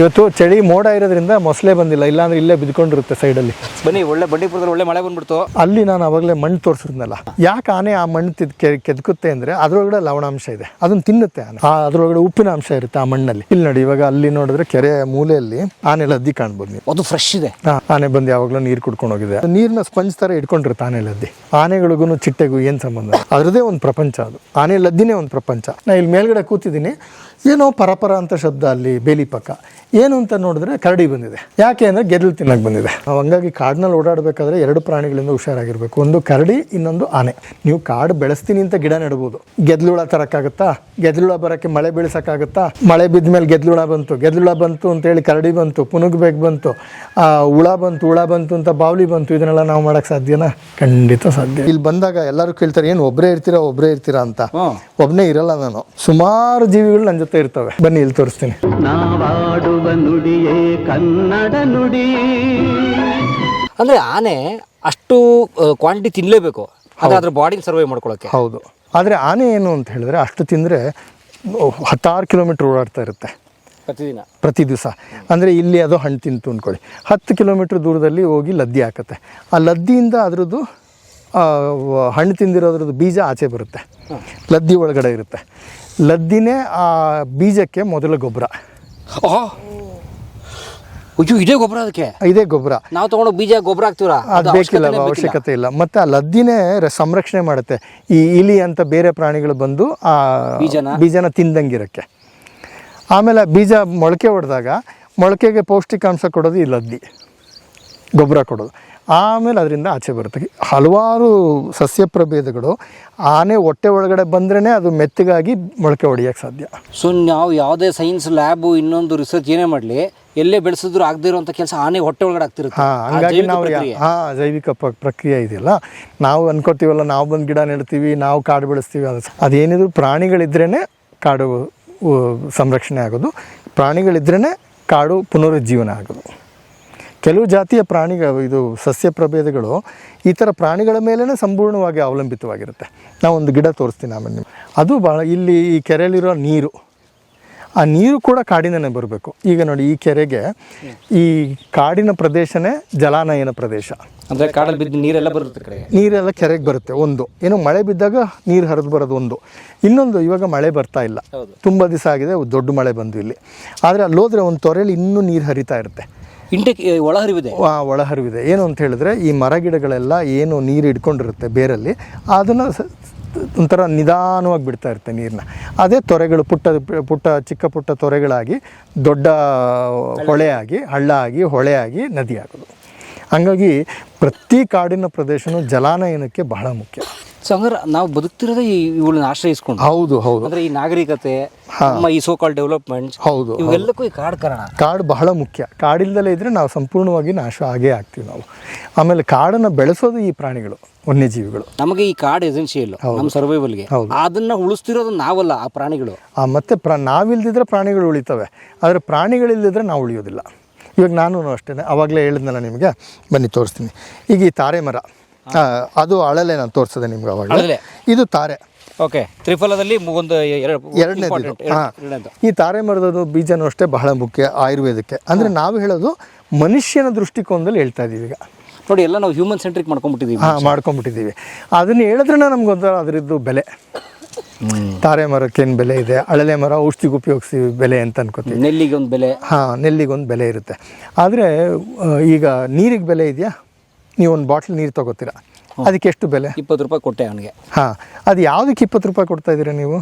ಇವತ್ತು ಚಳಿ ಮೋಡ ಇರೋದ್ರಿಂದ ಮೊಸಳೆ ಬಂದಿಲ್ಲ ಇಲ್ಲಾಂದ್ರೆ ಇಲ್ಲೇ ಬಿದ್ಕೊಂಡಿರುತ್ತೆ ಸೈಡಲ್ಲಿ ಬನ್ನಿ ಒಳ್ಳೆ ಬಂಡೀಪುರದಲ್ಲಿ ಒಳ್ಳೆ ಮಳೆ ಬಂದ್ಬಿಡ್ತು. ಅಲ್ಲಿ ನಾನು ಅವಾಗಲೇ ಮಣ್ಣು ತೋರಿಸಿದ್ನಲ್ಲ. ಯಾಕೆ ಆನೆ ಆ ಮಣ್ಣು ತಿದ್ ಕೆದಕುತ್ತೆ ಅಂದರೆ ಅದರೊಳಗಡೆ ಲವಣಾಂಶ ಇದೆ. ಅದನ್ನು ತಿನ್ನುತ್ತೆ ಆನೆ. ಆ ಅದರೊಳಗಡೆ ಉಪ್ಪಿನ ಅಂಶ ಇರುತ್ತೆ ಆ ಮಣ್ಣಲ್ಲಿ. ಇಲ್ಲಿ ನೋಡಿ ಇವಾಗ ಅಲ್ಲಿ ನೋಡಿದ್ರೆ ಕೆರೆ ಮೂಲೆಯಲ್ಲಿ ಆನೆ ಲದ್ದಿ ಕಾಣ್ಬೋದು ನೀವು. ಅದು ಫ್ರೆಶ್ ಇದೆ. ಆನೆ ಬಂದು ಯಾವಾಗಲೂ ನೀರು ಕುಡ್ಕೊಂಡು ಹೋಗಿದೆ. ನೀರಿನ ಸ್ಪಂಜ್ ಥರ ಇಟ್ಕೊಂಡಿರುತ್ತೆ ಆನೆ ಲದ್ದಿ ಆನೆಗಳಿಗೂ ಚಿಟ್ಟೆಗೂ ಏನು ಸಂಬಂಧ ಅದರದೇ ಒಂದು ಪ್ರಪಂಚ ಅದು. ಆನೆ ಲದ್ದಿನೇ ಒಂದು ಪ್ರಪಂಚ. ನಾ ಇಲ್ಲಿ ಮೇಲ್ಗಡೆ ಕೂತಿದ್ದೀನಿ. ಏನೋ ಪರಪರ ಅಂತ ಶಬ್ದ ಅಲ್ಲಿ ಬೇಲಿ ಪಕ್ಕ. ಏನು ಅಂತ ನೋಡಿದ್ರೆ ಕರಡಿ ಬಂದಿದೆ. ಯಾಕೆ ಅಂದರೆ ಗೆದ್ದಲು ತಿನ್ನಕ್ಕೆ ಬಂದಿದೆ. ನಾವು ಹಂಗಾಗಿ ಕಾಡಿನಲ್ಲಿ ಓಡಾಡಬೇಕಾದ್ರೆ ಎರಡು ಪ್ರಾಣಿಗಳಿಂದ ಹುಷಾರಾಗಿರ್ಬೇಕು. ಒಂದು ಕರಡಿ ಇನ್ನೊಂದು ಆನೆ. ನೀವು ಕಾಡು ಬೆಳೆಸ್ತೀನಿ ಅಂತ ಗಿಡ ನೆಡ್ಬೋದು ಗೆದ್ಲುಳ ತರಕ್ಕಾಗತ್ತಾ? ಗೆದ್ಲುಳ ಬರೋಕ್ಕೆ ಮಳೆ ಬೀಳ್ಸಕ್ಕಾಗತ್ತಾ? ಮಳೆ ಬಿದ್ದ ಮೇಲೆ ಗೆದ್ಲುಳ ಬಂತು. ಗೆದ್ಲುಳ ಬಂತು ಅಂತೇಳಿ ಕರಡಿ ಬಂತು ಪುನುಗ್ಬೇಕು ಬಂತು ಆ, ಹುಳ ಬಂತು ಹುಳ ಬಂತು ಅಂತ ಬಾವ್ಲಿ ಬಂತು. ಇದನ್ನೆಲ್ಲ ನಾವು ಮಾಡಕ್ ಸಾಧ್ಯನಾ? ಖಂಡಿತ ಸಾಧ್ಯ. ಇಲ್ಲಿ ಬಂದಾಗ ಎಲ್ಲರೂ ಕೇಳ್ತಾರೆ ಏನು ಒಬ್ಬರೇ ಇರ್ತೀರಾ ಒಬ್ಬರೇ ಇರ್ತೀರಾ? ಅಂತ. ಒಬ್ಬನೇ ಇರಲ್ಲ ನಾನು. ಸುಮಾರು ಜೀವಿಗಳು ನನ್ನ ಜೊತೆ ಇರ್ತವೆ. ಬನ್ನಿ ಇಲ್ಲಿ ತೋರಿಸ್ತೀನಿ. ನಾವಾಡುವ ನುಡಿಯೇ ಕನ್ನಡ ನುಡಿ. ಅಂದ್ರೆ ಆನೆ ಅಷ್ಟು ಕ್ವಾಂಟಿಟಿ ತಿನ್ಲೇಬೇಕು. ಅದು ಬಾಡಿ ಸರ್ವೇ ಸರ್ವೈವ್ ಮಾಡ್ಕೊಳಕ್ಕೆ. ಹೌದು. ಆದರೆ ಆನೆ ಏನು ಅಂತ ಹೇಳಿದ್ರೆ ಅಷ್ಟು ತಿಂದರೆ ಹತ್ತಾರು ಕಿಲೋಮೀಟ್ರ್ ಓಡಾಡ್ತಾ ಇರುತ್ತೆ. ಪ್ರತಿದಿನ. ಪ್ರತಿ ದಿವಸ. ಅಂದರೆ ಇಲ್ಲಿ ಅದು ಹಣ್ಣು ತಿಂತು ಅಂದ್ಕೊಳ್ಳಿ ಹತ್ತು ಕಿಲೋಮೀಟ್ರ್ ದೂರದಲ್ಲಿ ಹೋಗಿ ಲದ್ದಿ ಹಾಕುತ್ತೆ. ಆ ಲದ್ದಿಯಿಂದ ಅದ್ರದ್ದು ಹಣ್ಣು ತಿಂದಿರೋದ್ರದ್ದು ಬೀಜ ಆಚೆ ಬರುತ್ತೆ. ಲದ್ದಿ ಒಳಗಡೆ ಇರುತ್ತೆ. ಲದ್ದಿನೇ ಆ ಬೀಜಕ್ಕೆ ಮೊದಲ ಗೊಬ್ಬರ. ಅಯ್ಯೋ ಇದೇ ಗೊಬ್ಬರ ಅದಕ್ಕೆ? ಇದೇ ಗೊಬ್ಬರ. ನಾವು ತಗೊಂಡು ಬೀಜ ಗೊಬ್ಬರ ಹಾಕ್ತಿವ್ರ? ಅದು ಬೇಕಿಲ್ಲ. ಅವಶ್ಯಕತೆ ಇಲ್ಲ. ಮತ್ತೆ ಆ ಲದ್ದಿನೇ ಸಂರಕ್ಷಣೆ ಮಾಡುತ್ತೆ. ಈ ಇಲಿ ಅಂತ ಬೇರೆ ಪ್ರಾಣಿಗಳು ಬಂದು ಆ ಬೀಜನ? ಬೀಜನ ತಿಂದಂಗಿರಕ್ಕೆ. ಆಮೇಲೆ ಆ ಬೀಜ ಮೊಳಕೆ ಹೊಡೆದಾಗ ಮೊಳಕೆಗೆ ಪೌಷ್ಟಿಕಾಂಶ ಕೊಡೋದು ಈ ಲದ್ದಿ. ಗೊಬ್ಬರ ಕೊಡೋದು. ಆಮೇಲೆ ಅದರಿಂದ ಆಚೆ ಬರುತ್ತೆ. ಹಲವಾರು ಸಸ್ಯ ಪ್ರಭೇದಗಳು ಆನೆ ಹೊಟ್ಟೆ ಒಳಗಡೆ ಬಂದ್ರೇ ಅದು ಮೆತ್ತಗಾಗಿ ಮೊಳಕೆ ಹೊಡೆಯೋಕ್ಕೆ ಸಾಧ್ಯ. ಸೊ ನಾವು ಯಾವುದೇ ಸೈನ್ಸ್ ಲ್ಯಾಬು ಇನ್ನೊಂದು ರಿಸರ್ಚ್ ಏನೇ ಮಾಡಲಿ ಎಲ್ಲೇ ಬೆಳೆಸಿದ್ರು ಆಗದೇ ಕೆಲಸ ಆನೆ ಹೊಟ್ಟೆ ಒಳಗಡೆ ಆಗ್ತಿರುತ್ತೆ. ಹಂಗಾಗಿ ನಾವು. ಹಾಂ ಜೈವಿಕ ಪ್ರಕ್ರಿಯೆ ಇದೆಯಲ್ಲ. ನಾವು ಅನ್ಕೋತೀವಲ್ಲ ನಾವು ಬಂದು ಗಿಡ ನೆಡ್ತೀವಿ ನಾವು ಕಾಡು ಬೆಳೆಸ್ತೀವಿ ಅದು ಅದೇನಿದ್ರು ಪ್ರಾಣಿಗಳಿದ್ರೇ ಕಾಡು ಸಂರಕ್ಷಣೆ ಆಗೋದು. ಪ್ರಾಣಿಗಳಿದ್ರೇ ಕಾಡು ಪುನರುಜ್ಜೀವನ ಆಗೋದು. ಕೆಲವು ಜಾತಿಯ ಪ್ರಾಣಿಗಳು ಇದು ಸಸ್ಯ ಪ್ರಭೇದಗಳು ಈ ಥರ ಪ್ರಾಣಿಗಳ ಮೇಲೇ ಸಂಪೂರ್ಣವಾಗಿ ಅವಲಂಬಿತವಾಗಿರುತ್ತೆ. ನಾವು ಒಂದು ಗಿಡ ತೋರಿಸ್ತೀನಿ ಆಮೇಲೆ ನಿಮ್ಗೆ. ಅದು ಭಾಳ ಇಲ್ಲಿ ಈ ಕೆರೆಯಲ್ಲಿರೋ ನೀರು. ಆ ನೀರು ಕೂಡ ಕಾಡಿನೇ ಬರಬೇಕು. ಈಗ ನೋಡಿ ಈ ಕೆರೆಗೆ ಈ ಕಾಡಿನ ಪ್ರದೇಶನೇ ಜಲಾನಯನ ಪ್ರದೇಶ. ಅಂದರೆ ಕಾಡಲ್ಲಿ ಬಿದ್ದು ನೀರೆಲ್ಲ ಬರುತ್ತೆ ಕಡೆಗೆ ನೀರೆಲ್ಲ ಕೆರೆಗೆ ಬರುತ್ತೆ ಒಂದು. ಏನು ಮಳೆ ಬಿದ್ದಾಗ ನೀರು ಹರಿದು ಬರೋದು ಒಂದು. ಇನ್ನೊಂದು ಇವಾಗ ಮಳೆ ಬರ್ತಾ ಇಲ್ಲ. ತುಂಬ ದಿವಸ ಆಗಿದೆ ದೊಡ್ಡ ಮಳೆ ಬಂದು ಇಲ್ಲಿ. ಆದರೆ ಅಲ್ಲೋದ್ರೆ ಒಂದು ತೊರೆಯಲ್ಲಿ ಇನ್ನೂ ನೀರು ಹರಿತಾ ಇರುತ್ತೆ. ಇಂಟೆಕ್ ಒಳಹರಿವಿದೆ. ಒಳಹರಿವಿದೆ. ಏನು ಅಂತ ಹೇಳಿದ್ರೆ ಈ ಮರ ಗಿಡಗಳೆಲ್ಲ ಏನು ನೀರು ಇಟ್ಕೊಂಡಿರುತ್ತೆ ಬೇರಲ್ಲಿ ಅದನ್ನು ಒಂಥರ ನಿಧಾನವಾಗಿ ಬಿಡ್ತಾ ಇರುತ್ತೆ ನೀರನ್ನ ಅದೇ ತೊರೆಗಳು ಪುಟ್ಟ ಪುಟ್ಟ ಚಿಕ್ಕ ಪುಟ್ಟ ತೊರೆಗಳಾಗಿ ದೊಡ್ಡ ಹೊಳೆಯಾಗಿ ಹಳ್ಳ ಆಗಿ ಹೊಳೆಯಾಗಿ ನದಿ ಆಗೋದು ಹಂಗಾಗಿ ಪ್ರತಿ ಕಾಡಿನ ಪ್ರದೇಶನೂ ಜಲಾನಯನಕ್ಕೆ ಬಹಳ ಮುಖ್ಯ. ಸೊ ಹಂಗಾರೆ ನಾವು ಬದುಕ್ತಿರೋದೇ ಈ ಇವುಗಳನ್ನ ಆಶ್ರಯಿಸ್ಕೊಂಡು. ಹೌದು ಹೌದು. ಅಂದ್ರೆ ಈ ನಾಗರಿಕತೆ ನಮ್ಮ ಈ ಸೋಕಾಲ್ ಡೆವಲಪ್ಮೆಂಟ್ ಹೌದು ಇವೆಲ್ಲಕ್ಕೂ ಈ ಕಾಡ್ ಕಾರಣ. ಕಾಡು ಬಹಳ ಮುಖ್ಯ. ಕಾಡಿಲ್ದಲೇ ಇದ್ರೆ ನಾವು ಸಂಪೂರ್ಣವಾಗಿ ನಾಶ ಆಗೇ ಆಗ್ತೀವಿ ನಾವು. ಆಮೇಲೆ ಕಾಡನ್ನು ಬೆಳೆಸೋದು ಈ ಪ್ರಾಣಿಗಳು ವನ್ಯಜೀವಿಗಳು. ನಮಗೆ ಈ ಕಾಡ್ ಎಸೆನ್ಷಿಯಲ್ ನಮ್ಮ ಸರ್ವೈವಲ್ಗೆ. ಅದನ್ನ ಉಳಿಸ್ತಿರೋದು ನಾವಲ್ಲ ಆ ಪ್ರಾಣಿಗಳು. ಆ, ಮತ್ತೆ ಪ್ರ ನಾವಿಲ್ದಿದ್ರೆ ಪ್ರಾಣಿಗಳು ಉಳಿತವೆ. ಆದರೆ ಪ್ರಾಣಿಗಳಿಲ್ಲದಿದ್ರೆ ನಾವು ಉಳಿಯೋದಿಲ್ಲ. ಇವಾಗ ನಾನು ಅಷ್ಟೇ ಅವಾಗಲೇ ಹೇಳಿದ್ನಲ್ಲ ನಿಮಗೆ. ಬನ್ನಿ ತೋರಿಸ್ತೀನಿ. ಈಗ ಈ ತಾರೆ ಮರ ಅದು ಅಳಲೆ ನಾನು ತೋರಿಸಿದೆ ನಿಮ್ಗೆ ಅವಾಗ. ಇದು ತಾರೆ. ಓಕೆ ತ್ರಿಫಲದಲ್ಲಿ ಒಂದು ಎರಡು ಎರಡನೇದು ಹಾಂ. ಈ ತಾರೆ ಮರದ ಬೀಜನೂ ಅಷ್ಟೇ ಬಹಳ ಮುಖ್ಯ ಆಯುರ್ವೇದಕ್ಕೆ. ಅಂದರೆ ನಾವು ಹೇಳೋದು ಮನುಷ್ಯನ ದೃಷ್ಟಿಕೋನದಲ್ಲಿ ಹೇಳ್ತಾ ಇದ್ದೀವಿ ಈಗ. ನೋಡಿ ಎಲ್ಲ ನಾವು ಹ್ಯೂಮನ್ ಸೆಂಟ್ರಿಕ್ ಮಾಡ್ಕೊಂಡ್ಬಿಟ್ಟಿದೀವಿ ಹಾಂ ಮಾಡ್ಕೊಂಬಿಟ್ಟಿದ್ದೀವಿ ಅದನ್ನು ಹೇಳಿದ್ರೆ ನಮ್ಗೊಂಥರ ಅದರದ್ದು ಬೆಲೆ. ತಾರೆ ಮರಕ್ಕೇನು ಬೆಲೆ ಇದೆ? ಅಳಲೆ ಮರ ಔಷಧಿಗೆ ಉಪಯೋಗಿಸ್ತೀವಿ ಬೆಲೆ ಅಂತ ಅನ್ಕೋತೀವಿ. ನೆಲ್ಲಿಗೆ ಒಂದು ಬೆಲೆ. ಹಾಂ ನೆಲ್ಲಿಗೊಂದು ಬೆಲೆ ಇರುತ್ತೆ. ಆದರೆ ಈಗ ನೀರಿಗೆ ಬೆಲೆ ಇದೆಯಾ? ನೀವು ಒಂದು ಬಾಟ್ಲ್ ನೀರು ತಗೋತೀರಾ? ಅದಕ್ಕೆ ಎಷ್ಟು ಬೆಲೆ? ಇಪ್ಪತ್ತು ರೂಪಾಯಿ ಕೊಟ್ಟೆ ಅವನಿಗೆ. ಹಾಂ ಅದು ಯಾವುದಕ್ಕೆ ಇಪ್ಪತ್ತು ರೂಪಾಯಿ ಕೊಡ್ತಾ ಇದ್ದೀರಾ ನೀವು?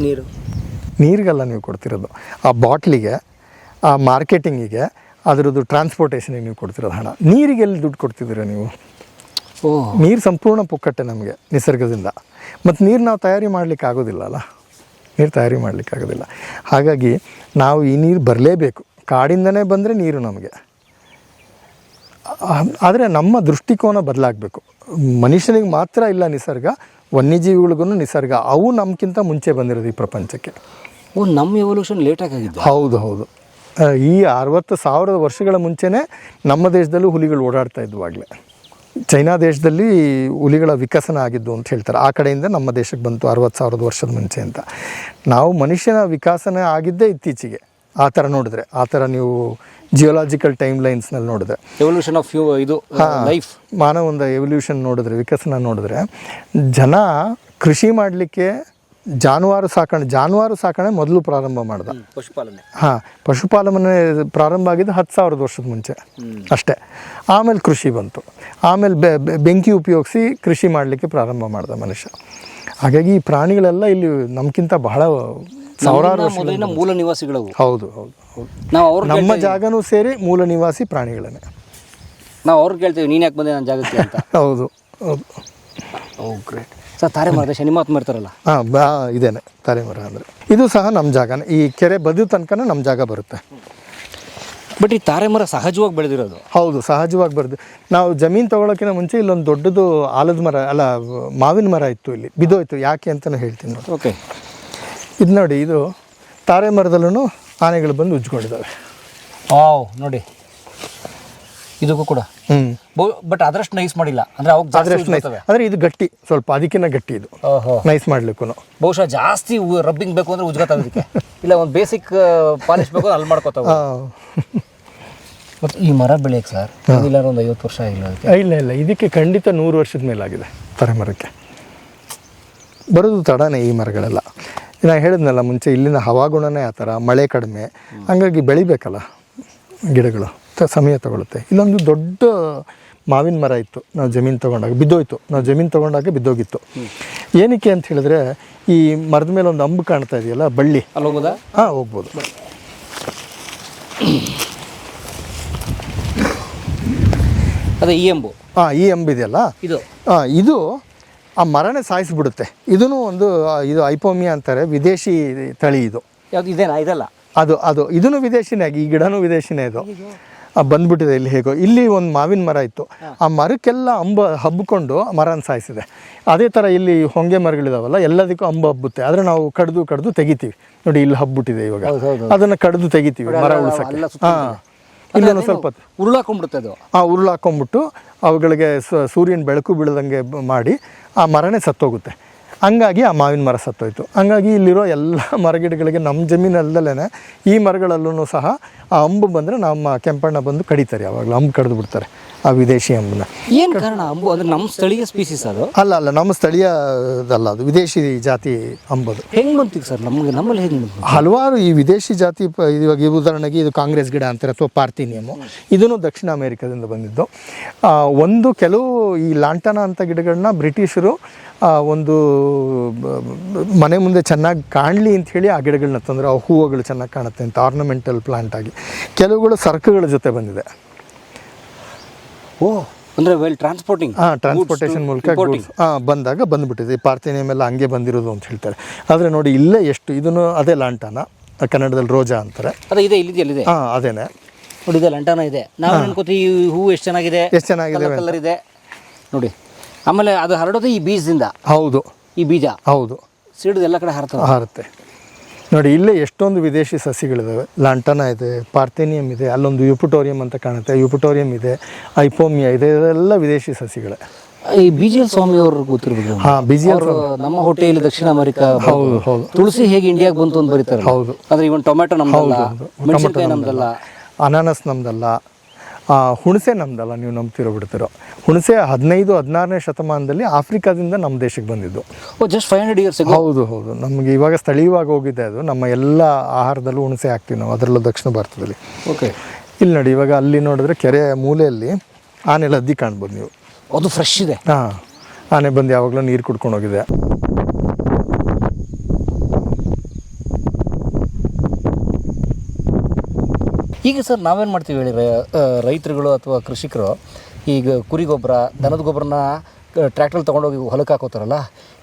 ನೀರು. ನೀರಿಗೆಲ್ಲ ನೀವು ಕೊಡ್ತಿರೋದು. ಆ ಬಾಟ್ಲಿಗೆ ಆ ಮಾರ್ಕೆಟಿಂಗಿಗೆ ಅದರದ್ದು ಟ್ರಾನ್ಸ್ಪೋರ್ಟೇಷನಿಗೆ ನೀವು ಕೊಡ್ತಿರೋದು ಹಣ. ನೀರಿಗೆ ಎಲ್ಲಿ ದುಡ್ಡು ಕೊಡ್ತಿದ್ದೀರಾ ನೀವು? ಓ. ನೀರು ಸಂಪೂರ್ಣ ಪುಕ್ಕಟ್ಟೆ ನಮಗೆ ನಿಸರ್ಗದಿಂದ. ಮತ್ತು ನೀರು ನಾವು ತಯಾರಿ ಮಾಡಲಿಕ್ಕೆ ಆಗೋದಿಲ್ಲ ಅಲ್ಲ? ನೀರು ತಯಾರಿ ಮಾಡಲಿಕ್ಕೆ ಆಗೋದಿಲ್ಲ. ಹಾಗಾಗಿ ನಾವು ಈ ನೀರು ಬರಲೇಬೇಕು. ಕಾಡಿಂದನೇ ಬಂದರೆ ನೀರು ನಮಗೆ. ಆದರೆ ನಮ್ಮ ದೃಷ್ಟಿಕೋನ ಬದಲಾಗಬೇಕು. ಮನುಷ್ಯನಿಗೆ ಮಾತ್ರ ಇಲ್ಲ ನಿಸರ್ಗ ವನ್ಯಜೀವಿಗಳಿಗೂ ನಿಸರ್ಗ. ಅವು ನಮ್ಗಿಂತ ಮುಂಚೆ ಬಂದಿರೋದು ಈ ಪ್ರಪಂಚಕ್ಕೆ. ಓ ನಮ್ಮ ಎವಲ್ಯೂಷನ್ ಲೇಟಾಗಿ ಆಗಿದ್ದು ಹೌದು ಹೌದು. ಈ ಅರವತ್ತು ಸಾವಿರದ ವರ್ಷಗಳ ಮುಂಚೆನೇ ನಮ್ಮ ದೇಶದಲ್ಲೂ ಹುಲಿಗಳು ಓಡಾಡ್ತಾ ಇದ್ವಾಗಲೇ ಚೈನಾ ದೇಶದಲ್ಲಿ ಹುಲಿಗಳ ವಿಕಸನ ಆಗಿದ್ದು ಅಂತ ಹೇಳ್ತಾರೆ. ಆ ಕಡೆಯಿಂದ ನಮ್ಮ ದೇಶಕ್ಕೆ ಬಂತು ಅರವತ್ತು ಸಾವಿರದ ವರ್ಷದ ಮುಂಚೆ ಅಂತ. ನಾವು ಮನುಷ್ಯನ ವಿಕಸನ ಆಗಿದ್ದೇ ಇತ್ತೀಚೆಗೆ. ಆ ಥರ ನೋಡಿದ್ರೆ ಆ ಥರ ನೀವು ಜಿಯೋಲಾಜಿಕಲ್ ಟೈಮ್ ಲೈನ್ಸ್ನಲ್ಲಿ ನೋಡಿದ್ರೆ. ಎವಲ್ಯೂಷನ್ ಆಫ್ ಯು ಇದು ಲೈಫ್ ಮಾನವನ ಎವಲ್ಯೂಷನ್ ನೋಡಿದ್ರೆ ವಿಕಸನ ನೋಡಿದ್ರೆ ಜನ ಕೃಷಿ ಮಾಡಲಿಕ್ಕೆ ಜಾನುವಾರು ಸಾಕಣೆ ಜಾನುವಾರು ಸಾಕಣೆ ಮೊದಲು ಪ್ರಾರಂಭ ಮಾಡ್ದ. ಪಶುಪಾಲನೆ. ಹಾಂ ಪಶುಪಾಲನೆ ಪ್ರಾರಂಭ ಆಗಿದ್ದು ಹತ್ತು ಸಾವಿರದ ವರ್ಷದ ಮುಂಚೆ. ಅಷ್ಟೇ. ಆಮೇಲೆ ಕೃಷಿ ಬಂತು. ಆಮೇಲೆ ಬೆಂಕಿ ಉಪಯೋಗಿಸಿ ಕೃಷಿ ಮಾಡಲಿಕ್ಕೆ ಪ್ರಾರಂಭ ಮಾಡ್ದ ಮನುಷ್ಯ. ಹಾಗಾಗಿ ಈ ಪ್ರಾಣಿಗಳೆಲ್ಲ ಇಲ್ಲಿ ನಮಗಿಂತ ಬಹಳ ಸಾವಿರಾರು ಮೊದಲಿನ ಮೂಲ ನಿವಾಸಿಗಳವು. ಹೌದು ಹೌದು ಹೌದು. ನಾವು ಅವ್ರ ನಮ್ಮ ಜಾಗನೂ ಸೇರಿ ಮೂಲ ನಿವಾಸಿ ಪ್ರಾಣಿಗಳನ್ನೇ. ನಾವು ಅವ್ರಿಗೆ ಕೇಳ್ತೇವೆ ನೀನು ಯಾಕೆ ಬಂದೆ ನನ್ನ ಜಾಗಕ್ಕೆ ಅಂತ. ಹೌದು ಹೌದು. ಓ ಗ್ರೇಟ್. ಸರ್ ತಾರೆ ಮರದ ಶನಿ ಮಾತು ಮಾಡ್ತಾರಲ್ಲ ಹಾಂ ಬಾ ಇದೇನೆ ತಾರೆಮರ ಅಂದರೆ. ಇದು ಸಹ ನಮ್ಮ ಜಾಗನೇ. ಈ ಕೆರೆ ಬದಿ ತನಕನೂ ನಮ್ಮ ಜಾಗ ಬರುತ್ತೆ. ಬಟ್ ಈ ತಾರೆ ಮರ ಸಹಜವಾಗಿ ಬೆಳೆದಿರೋದು? ಹೌದು ಸಹಜವಾಗಿ ಬರೆದು ನಾವು ಜಮೀನು ತೊಗೊಳೋಕ್ಕಿಂತ ಮುಂಚೆ ಇಲ್ಲೊಂದು ದೊಡ್ಡದು ಆಲದ ಮರ ಅಲ್ಲ ಮಾವಿನ ಮರ ಇತ್ತು ಇಲ್ಲಿ. ಬಿದ್ದೋಯ್ತು ಯಾಕೆ ಅಂತಲೂ ಹೇಳ್ತೀನಿ ನೋಡಿ. ಓಕೆ. ಇದು ನೋಡಿ ಇದು ತಾರೆ ಮರದಲ್ಲೂ ಆನೆಗಳು ಬಂದು ಉಜ್ಕೊಂಡಿದ್ದಾವೆ ವಾವ್ ನೋಡಿ. ಇದಕ್ಕೂ ಕೂಡ. ಹ್ಞೂ ಬಟ್ ಅದರಷ್ಟು ನೈಸ್ ಮಾಡಿಲ್ಲ. ಅಂದ್ರೆ ಅವಾಗ ಅದರಷ್ಟು ನೈಸ್. ಉಜ್ಕೊತವೆ. ಇದು ಗಟ್ಟಿ ಸ್ವಲ್ಪ ಅದಕ್ಕಿಂತ ಗಟ್ಟಿ ಇದು. ಓಹೋ. ನೈಸ್ ಮಾಡ್ಲಿಕ್ಕೂ ಬಹುಶಃ ಜಾಸ್ತಿ ರಬ್ಬಿಂಗ್ ಬೇಕು ಅಂದ್ರೆ ಉಜ್ಕೊತಾವೆ ಇದಕ್ಕೆ ಇಲ್ಲ ಒಂದು ಬೇಸಿಕ್ ಪಾಲಿಶ್ ಬೇಕು ಅಲ್ಲಿ ಮಾಡ್ಕೋತಾವೆ ಮತ್ತು ಈ ಮರ ಬೆಳೆಯಕ್ಕೆ ಸರ್ ಇಲ್ಲ ಒಂದು ಐವತ್ತು ವರ್ಷ ಇಲ್ಲ ಅದಕ್ಕೆ? ಇಲ್ಲ ಇಲ್ಲ. ಇದಕ್ಕೆ ಖಂಡಿತ ನೂರು ವರ್ಷದ ಮೇಲಾಗಿದೆ ತಾರೆ ಮರಕ್ಕೆ. ಬರೋದು ತಡನೇ ಈ ಮರಗಳೆಲ್ಲ. ನಾನು ಹೇಳಿದ್ನಲ್ಲ ಮುಂಚೆ ಇಲ್ಲಿನ ಹವಾಗುಣನೇ ಆ ಥರ ಮಳೆ ಕಡಿಮೆ ಹಂಗಾಗಿ ಬೆಳಿಬೇಕಲ್ಲ ಗಿಡಗಳು ಸಮಯ ತಗೊಳುತ್ತೆ. ಇಲ್ಲೊಂದು ದೊಡ್ಡ ಮಾವಿನ ಮರ ಇತ್ತು ನಾವು ಜಮೀನು ತೊಗೊಂಡಾಗ ಬಿದ್ದೋಯ್ತು ನಾವು ಜಮೀನು ತೊಗೊಂಡಾಗ ಬಿದ್ದೋಗಿತ್ತು. ಏನಕ್ಕೆ ಅಂತ ಹೇಳಿದ್ರೆ ಈ ಮರದ ಮೇಲೆ ಒಂದು ಅಂಬು ಕಾಣ್ತಾ ಇದೆಯಲ್ಲ ಬಳ್ಳಿ. ಅಲ್ಲಿ ಹೋಗೋದಾ ಹಾಂ ಹೋಗ್ಬೋದು. ಅದೇ ಈ ಅಂಬು. ಹಾಂ ಈ ಅಂಬು ಇದೆಯಲ್ಲ? ಇದು. ಹಾಂ ಇದು ಆ ಮರನೇ ಸಾಯಿಸ್ಬಿಡುತ್ತೆ. ಇದೂ ಒಂದು ಇದು ಐಪೋಮಿಯಾ ಅಂತಾರೆ ವಿದೇಶಿ ತಳಿ ಇದು. ಯಾವ್ದು ಇದೇನಾ? ಇದಲ್ಲ? ಅದು ಅದು ಇದೂ ವಿದೇಶಿನೇ ಈ ಗಿಡನೂ ವಿದೇಶಿನೇ ಇದು. ಬಂದ್ಬಿಟ್ಟಿದೆ ಇಲ್ಲಿ ಹೇಗೋ. ಇಲ್ಲಿ ಒಂದು ಮಾವಿನ ಮರ ಇತ್ತು. ಆ ಮರಕ್ಕೆಲ್ಲ ಅಂಬ ಹಬ್ಬಿಕೊಂಡು ಮರನ ಸಾಯಿಸಿದೆ. ಅದೇ ಥರ ಇಲ್ಲಿ ಹೊಂಗೆ ಮರಗಳಿದಾವಲ್ಲ ಎಲ್ಲದಕ್ಕೂ ಅಂಬ ಹಬ್ಬುತ್ತೆ. ಆದರೆ ನಾವು ಕಡ್ದು ಕಡ್ದು ತೆಗಿತೀವಿ. ನೋಡಿ ಇಲ್ಲಿ ಹಬ್ಬಿಟ್ಟಿದೆ ಇವಾಗ. ಅದನ್ನು ಕಡ್ದು ತೆಗಿತೀವಿ ಮರ ಉಳ್ಸಕ್ಕೆ. ಹಾಂ. ಇಲ್ಲೊಂದು ಸ್ವಲ್ಪ ಹೊತ್ತು. ಉರುಳಾಕೊಂಡ್ಬಿಡುತ್ತೆ ಅದು. ಆ ಉರುಳು ಹಾಕೊಂಡ್ಬಿಟ್ಟು ಅವುಗಳಿಗೆ ಸೂರ್ಯನ ಬೆಳಕು ಬೀಳದಂಗೆ ಮಾಡಿ ಆ ಮರನೇ ಸತ್ತೋಗುತ್ತೆ. ಹಂಗಾಗಿ ಆ ಮಾವಿನ ಮರ ಸತ್ತೋಯ್ತು. ಹಂಗಾಗಿ ಇಲ್ಲಿರೋ ಎಲ್ಲ ಮರಗಿಡಗಳಿಗೆ ನಮ್ಮ ಜಮೀನಲ್ಲದಲ್ಲೇ ಈ ಮರಗಳಲ್ಲೂ ಸಹ ಆ ಅಂಬು ಬಂದರೆ ನಮ್ಮ ಕೆಂಪಣ್ಣ ಬಂದು ಕಡಿತಾರೆ ಯಾವಾಗಲೂ ಅಂಬು ಕಡಿದು ಬಿಡ್ತಾರೆ. ಆ ವಿದೇಶಿ ಅಂಬನ್ನ ಏನು ಕಾರಣ? ಅಂಬು ಅಂದ್ರೆ ನಮ್ಮ ಸ್ಥಳೀಯ ಸ್ಪೀಸೀಸ್ ಅದು? ಅಲ್ಲ ಅಲ್ಲ ನಮ್ಮ ಸ್ಥಳೀಯದಲ್ಲ ಅದು ವಿದೇಶಿ ಜಾತಿ ಅಂಬದು ಹೆಂಗ್ ಬಂತೀವಿ ಸರ್? ನಮಗೆ ನಮ್ಮಲ್ಲಿ ಹೆಂಗ್ ಬಂತು? ಹಲವಾರು ಈ ವಿದೇಶಿ ಜಾತಿ ಪ- ಇವಾಗ ಈ ಉದಾಹರಣೆಗೆ ಇದು ಕಾಂಗ್ರೆಸ್ ಗಿಡ ಅಂತಾರೆ ಅಥವಾ ಪಾರ್ಥಿನಿಯಮು ಇದನ್ನು ದಕ್ಷಿಣ ಅಮೇರಿಕಾದಿಂದ ಬಂದಿದ್ದು. ಆ, ಒಂದು ಕೆಲವು ಈ ಲಾಂಟನ ಅಂತ ಗಿಡಗಳನ್ನ ಬ್ರಿಟಿಷರು ಆ, ಒಂದು ಬ- ಬ- ಮನೆ ಮುಂದೆ ಚೆನ್ನಾಗಿ ಕಾಣಲಿ ಅಂತ ಹೇಳಿ ಆ ಗಿಡಗಳನ್ನ ತಂದ್ರೆ. ಆ ಹೂವುಗಳು ಚೆನ್ನಾಗಿ ಕಾಣುತ್ತೆ ಅಂತ ಆರ್ನಮೆಂಟಲ್ ಪ್ಲಾಂಟ್ ಆಗಿ. ಕೆಲವುಗಳು ಸರಕುಗಳ ಜೊತೆ ಬಂದಿದೆ. ಓ ಅಂದ್ರೆ ವೆಲ್ ಟ್ರಾನ್ಸ್ಪೋರ್ಟಿಂಗ್ ಹಾಂ ಟ್ರಾನ್ಸ್ಪೋರ್ಟೇಷನ್ ಮೂಲಕ ಬಂದಾಗ ಬಂದ್ಬಿಟ್ಟಿದೆ. ಈ ಪಾರ್ಥಿನಿಯಮ್ ಎಲ್ಲ ಹಂಗೆ ಬಂದಿರೋದು ಅಂತ ಹೇಳ್ತಾರೆ. ಆದರೆ ನೋಡಿ ಇಲ್ಲೇ ಎಷ್ಟು ಇದನ್ನು ಅದೇ ಲಾಂಟಾನ ಕನ್ನಡದಲ್ಲಿ ರೋಜಾ ಅಂತಾರೆ. ಅದೇ ಇದೆ ಇಲ್ಲಿದೆ ಇಲ್ಲಿದೆ ಹಾಂ ಅದೇನೆ. ನೋಡಿ ಇದೆ ಲಂಟಾನ ಇದೆ. ನಾವು ಅನ್ಕೋತೀವಿ ಈ ಹೂ ಎಷ್ಟು ಚೆನ್ನಾಗಿದೆ? ಎಷ್ಟು ಚೆನ್ನಾಗಿದೆ ಕಲರ್ ಇದೆ. ನೋಡಿ ಆಮೇಲೆ ಅದು ಹರಡೋದು ಈ ಬೀಜದಿಂದ. ಹೌದು. ಈ ಬೀಜ. ಹೌದು. ಸಿಡಿದು ಎಲ್ಲ ಕಡೆ ಹರತ ಹಾರುತ್ತೆ. ನೋಡಿ ಇಲ್ಲೇ ಎಷ್ಟೊಂದು ವಿದೇಶಿ ಸಸಿಗಳಿದಾವೆ. ಲಾಂಟನ ಇದೆ ಪಾರ್ಥೇನಿಯಂ ಇದೆ ಅಲ್ಲೊಂದು ಯುಪುಟೋರಿಯಂ ಅಂತ ಕಾಣುತ್ತೆ. ಯುಪುಟೋರಿಯಂ ಇದೆ ಐಪೋಮಿಯಾ ಇದೆ ಇದೆಲ್ಲ ವಿದೇಶಿ ಸಸಿಗಳೇ. ಈ ಬಿಜಿಎಲ್ ಸ್ವಾಮಿ ಅವರು ಗೊತ್ತಿರಬಹುದು ಹಾಂ ಬಿಜಿಎಲ್ ಅವರು ನಮ್ಮ ಹೋಟೆಲ್ ದಕ್ಷಿಣ ಅಮೆರಿಕ ಹೌದು ಹೌದು. ತುಳಸಿ ಹೇಗೆ ಇಂಡಿಯಾಗೆ ಬಂತು ಅಂತ ಬರೀತಾರೆ. ಹೌದು. ಅಂದ್ರೆ ಇವನ್ ಟೊಮೆಟೊ ನಮ್ದಲ್ಲ. ಮೆಣಸಿನಕಾಯಿ ನಮ್ದಲ್ಲ. ಅನಾನಸ್ ನಮ್ದಲ್ಲ. ಹುಣಸೆ ನಮ್ದಲ್ಲ ನೀವು ನಂಬ್ತಿರೋ ಬಿಡ್ತಿರೋ. ಹುಣಸೆ ಹದಿನೈದು ಹದಿನಾರನೇ ಶತಮಾನದಲ್ಲಿ ಆಫ್ರಿಕಾದಿಂದ ನಮ್ಮ ದೇಶಕ್ಕೆ ಬಂದಿದ್ದು. Oh just five hundred years ಹೌದು ಹೌದು. ನಮಗೆ ಇವಾಗ ಸ್ಥಳೀಯವಾಗಿ ಹೋಗಿದೆ ಅದು. ನಮ್ಮ ಎಲ್ಲ ಆಹಾರದಲ್ಲೂ ಹುಣಸೆ ಹಾಕ್ತೀವಿ ನಾವು ಅದರಲ್ಲೂ ದಕ್ಷಿಣ ಭಾರತದಲ್ಲಿ. ಓಕೆ ಇಲ್ಲಿ ನೋಡಿ ಇವಾಗ ಅಲ್ಲಿ ನೋಡಿದ್ರೆ ಕೆರೆಯ ಮೂಲೆಯಲ್ಲಿ ಆನೆ ಲದ್ದಿ ಕಾಣ್ಬೋದು ನೀವು. ಅದು ಫ್ರೆಶ್ ಇದೆ. ಹಾಂ. ಆನೆ ಬಂದು ಯಾವಾಗಲೂ ನೀರು ಕುಡ್ಕೊಂಡು ಹೋಗಿದೆ. ಈಗ ಸರ್ ನಾವೇನು ಮಾಡ್ತೀವಿ ಹೇಳಿ ರೈತರುಗಳು ಅಥವಾ ಕೃಷಿಕರು ಈಗ ಕುರಿ ಗೊಬ್ಬರ ದನದ ಗೊಬ್ಬರನ ಟ್ರ್ಯಾಕ್ಟ್ರಲ್ಲಿ ತೊಗೊಂಡೋಗಿ ಹೊಲಕ್ಕೆ ಹಾಕೋತಾರಲ್ಲ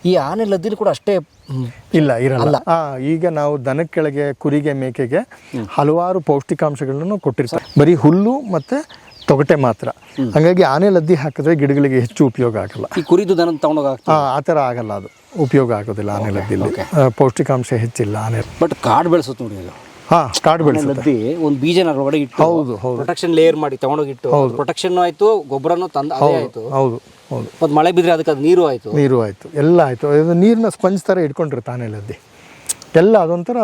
ಈ ಆನೆ ಲದ್ದಿನ ಕೂಡ ಅಷ್ಟೇ ಇಲ್ಲ ಇರಲ್ಲ. ಈಗ ನಾವು ದನದ ಕೆಳಗೆ ಕುರಿಗೆ ಮೇಕೆಗೆ ಹಲವಾರು ಪೌಷ್ಟಿಕಾಂಶಗಳನ್ನು ಕೊಟ್ಟಿರ್ತಾರೆ. ಬರೀ ಹುಲ್ಲು ಮತ್ತು ತೊಗಟೆ ಮಾತ್ರ. ಹಾಗಾಗಿ ಆನೆ ಲದ್ದಿ ಹಾಕಿದ್ರೆ ಗಿಡಗಳಿಗೆ ಹೆಚ್ಚು ಉಪಯೋಗ ಆಗಲ್ಲ. ಈ ಕುರಿದು ದನ ತೊಗೊಂಡೋಗಿ ಹಾಂ ಆ ಥರ ಆಗಲ್ಲ ಅದು. ಉಪಯೋಗ ಆಗೋದಿಲ್ಲ ಆನೆ ಲದ್ದಿಲಿ ಪೌಷ್ಟಿಕಾಂಶ ಹೆಚ್ಚಿಲ್ಲ ಆನೆ. ಬಟ್ ಕಾಡು ಬೆಳೆಸುತ್ತೆ ನೋಡಿ ಅದು. ಹಾಂ ಸ್ಟಾರ್ಟ್ ಬೆಳೆಸುತ್ತೆ. ಒಂದು ಬೀಜನ ಒಳಗಡೆ ಇಟ್ಟು ಹೌದು ಹೌದು. ಪ್ರೊಟೆಕ್ಷನ್ ಲೇಯರ್ ಮಾಡಿ ತಗೊಂಡೋಗಿ ಇಟ್ಟು ಪ್ರೊಟೆಕ್ಷನ್ ಆಯ್ತು ಗೊಬ್ಬರನು ತಂದ ಅದೇ ಆಯ್ತು. ಹೌದು ಹೌದು. ಮತ್ತೆ ಮಳೆ ಬಿದ್ರೆ ಅದಕ್ಕೆ ಅದು ನೀರು ಆಯ್ತು. ನೀರು ಆಯಿತು ಎಲ್ಲ ಆಯಿತು. ಇದು ನೀರನ್ನ ಸ್ಪಂಜ್ ಥರ ಇಟ್ಕೊಂಡ್ರೆ ತಾನೇ ಲದ್ದಿ. ಎಲ್ಲ ಅದೊಂಥರ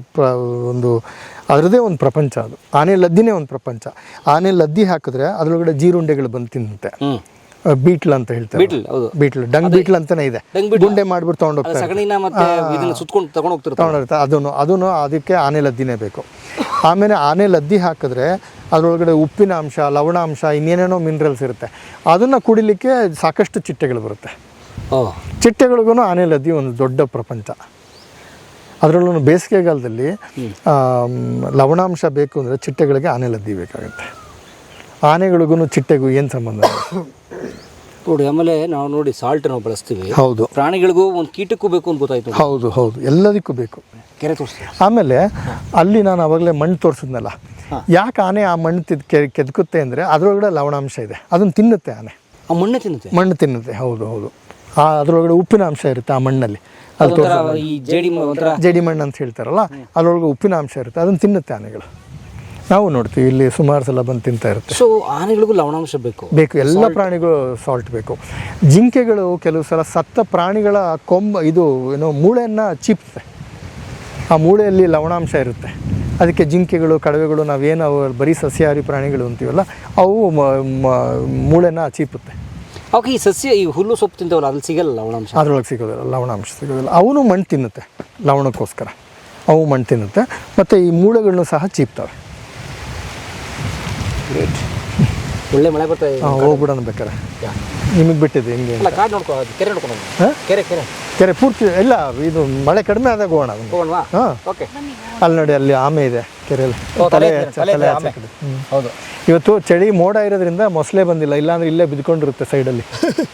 ಪ್ರ- ಒಂದು ಅದರದೇ ಒಂದು ಪ್ರಪಂಚ ಅದು. ಆನೆ ಲದ್ದಿನೇ ಒಂದು ಪ್ರಪಂಚ. ಆನೆ ಲದ್ದಿ ಹಾಕಿದ್ರೆ ಅದರೊಳಗಡೆ ಜೀರುಂಡೆಗಳು ಬಂದು ತಿನ್ನುತ್ತೆ. ಬೀಟ್ಲ್ ಅಂತ ಹೇಳ್ತಾರೆ. ಬೀಟ್ಲ್ ಹೌದು. ಬೀಟ್ಲ್ ಡಂಗ್ ಬೀಟ್ಲ್ ಅಂತಾನೆ ಇದೆ. ಗುಂಡೆ ಮಾಡ್ಬಿಟ್ಟು ತಗೊಂಡು ಹೋಗ್ತಾರೆ. ಸಗಣಿನ ಮತ್ತೆ ಇದನ್ನ ಸುತ್ತಕೊಂಡು ತಗೊಂಡು ಹೋಗ್ತಿರ್ತಾರೆ ತೊಗೊಂಡಿರ್ತಾರೆ ಅದನ್ನು ಅದನ್ನು ಅದಕ್ಕೆ ಆನೆ ಲದ್ದಿನೇ ಬೇಕು. ಆಮೇಲೆ ಆನೆ ಲದ್ದಿ ಹಾಕಿದ್ರೆ ಅದರೊಳಗಡೆ ಉಪ್ಪಿನ ಅಂಶ ಲವಣಾಂಶ ಇನ್ನೇನೇನೋ ಮಿನರಲ್ಸ್ ಇರುತ್ತೆ. ಅದನ್ನ ಕುಡಿಲಿಕ್ಕೆ ಸಾಕಷ್ಟು ಚಿಟ್ಟೆಗಳು ಬರುತ್ತೆ. ಚಿಟ್ಟೆಗಳಿಗೂ ಆನೆ ಲದ್ದಿ ಒಂದು ದೊಡ್ಡ ಪ್ರಪಂಚ. ಅದರಲ್ಲೂ ಬೇಸಿಗೆಗಾಲದಲ್ಲಿ ಲವಣಾಂಶ ಬೇಕು ಅಂದರೆ ಚಿಟ್ಟೆಗಳಿಗೆ ಆನೆ ಲದ್ದಿ ಬೇಕಾಗುತ್ತೆ. ಆನೆಗಳಿಗೂ ಚಿಟ್ಟೆಗೂ ಏನು ಸಂಬಂಧ? ನೋಡಿ ಆಮೇಲೆ ನಾವು ನೋಡಿ ಸಾಲ್ಟ್ ನಾವು ಬಳಸ್ತೀವಿ. ಹೌದು. ಪ್ರಾಣಿಗಳಿಗೂ ಒಂದು ಕೀಟಕ್ಕೂ ಬೇಕು ಅಂತ ಗೊತ್ತಾಯ್ತು ಹೌದು ಹೌದು. ಎಲ್ಲದಕ್ಕೂ ಬೇಕು. ಕೆರೆ ತೋರಿಸ್ತೀವಿ ಆಮೇಲೆ ಅಲ್ಲಿ ನಾನು ಅವಾಗಲೇ ಮಣ್ಣು ತೋರಿಸಿದ್ನಲ್ಲ. ಯಾಕೆ ಆನೆ ಆ ಮಣ್ಣು ತಿದ್ ಕೆದಕುತ್ತೆ ಅಂದರೆ ಅದರೊಳಗಡೆ ಲವಣಾಂಶ ಇದೆ. ಅದನ್ನು ತಿನ್ನುತ್ತೆ ಆನೆ. ಆ ಮಣ್ಣು ತಿನ್ನುತ್ತೆ? ಮಣ್ಣು ತಿನ್ನುತ್ತೆ. ಹೌದು ಹೌದು. ಆ ಅದರೊಳಗಡೆ ಉಪ್ಪಿನ ಅಂಶ ಇರುತ್ತೆ ಆ ಮಣ್ಣಲ್ಲಿ. ಅದು ಜೇಡಿ ಜೇಡಿ ಮಣ್ಣು ಅಂತ ಹೇಳ್ತಾರಲ್ಲ ಅದರೊಳಗೆ ಉಪ್ಪಿನ ಅಂಶ ಇರುತ್ತೆ. ಅದನ್ನು ತಿನ್ನುತ್ತೆ ಆನೆಗಳು. ನಾವು ನೋಡ್ತೀವಿ ಇಲ್ಲಿ ಸುಮಾರು ಸಲ ಬಂದು ತಿಂತಾ ಇರುತ್ತೆ. ಸೊ ಆನೆಗಳಿಗೂ ಲವಣಾಂಶ ಬೇಕು. ಬೇಕು ಎಲ್ಲ ಪ್ರಾಣಿಗಳು ಸಾಲ್ಟ್ ಬೇಕು. ಜಿಂಕೆಗಳು ಕೆಲವು ಸಲ ಸತ್ತ ಪ್ರಾಣಿಗಳ ಕೊಂಬ ಇದು ಏನೋ ಮೂಳೆಯನ್ನು ಚೀಪ್ತೆ ಆ ಮೂಳೆಯಲ್ಲಿ ಲವಣಾಂಶ ಇರುತ್ತೆ. ಅದಕ್ಕೆ ಜಿಂಕೆಗಳು ಕಡವೆಗಳು ನಾವೇನು ಅವು ಬರೀ ಸಸ್ಯಾಹಾರಿ ಪ್ರಾಣಿಗಳು ಅಂತೀವಲ್ಲ ಅವು ಮೂಳೆನ ಚೀಪುತ್ತೆ. ಅವಕ್ಕೆ ಈ ಸಸ್ಯ ಈ ಹುಲ್ಲು ಸೊಪ್ಪು ತಿಂತವಲ್ಲ ಅದ್ರಲ್ಲಿ ಸಿಗಲ್ಲ ಲವಣಾಂಶ? ಅದ್ರೊಳಗೆ ಸಿಗೋದಿಲ್ಲ ಲವಣಾಂಶ ಸಿಗೋದಿಲ್ಲ. ಅವನು ಮಣ್ಣು ತಿನ್ನುತ್ತೆ ಲವಣಕ್ಕೋಸ್ಕರ. ಅವು ಮಣ್ಣು ತಿನ್ನುತ್ತೆ ಮತ್ತು ಈ ಮೂಳೆಗಳನ್ನು ಸಹ ಚೀಪ್ತವೆ. ಒಳ್ಳೆ ಮಳೆ ಬರ್ತಾ ಇದೆ. ಹೋಗ್ಬಿಡೋಣ ಬೇಕಾರೆ ನಿಮಗೆ ಬಿಟ್ಟಿದೆ ಹಿಂಗೆ ಅಲ್ಲ ಕಾಡು ನೋಡ್ಕೊ ಕೆರೆ ನೋಡ್ಕೊಂಡು ಹೋಗೋಣ. ಕೆರೆ ಕೆರೆ. ಕೆರೆ ಪೂರ್ತಿ ಇಲ್ಲ ಇದು ಮಳೆ ಕಡಿಮೆ ಆದಾಗ ಹೋಗೋಣ ಹೋಗೋಣವಾ? ಓಕೆ. ಅಲ್ಲಿ ನೋಡಿ ಅಲ್ಲಿ ಆಮೆ ಇದೆ ಕೆರೆಯಲ್ಲಿ. ತಲೆ ತಲೆ ಆಮೆ. ಹೌದು. ಇವತ್ತು ಚಳಿ ಮೋಡ ಇರೋದ್ರಿಂದ ಮೊಸಳೆ ಬಂದಿಲ್ಲ ಇಲ್ಲಾಂದ್ರೆ ಇಲ್ಲೇ ಬಿದ್ಕೊಂಡಿರುತ್ತೆ ಸೈಡಲ್ಲಿ.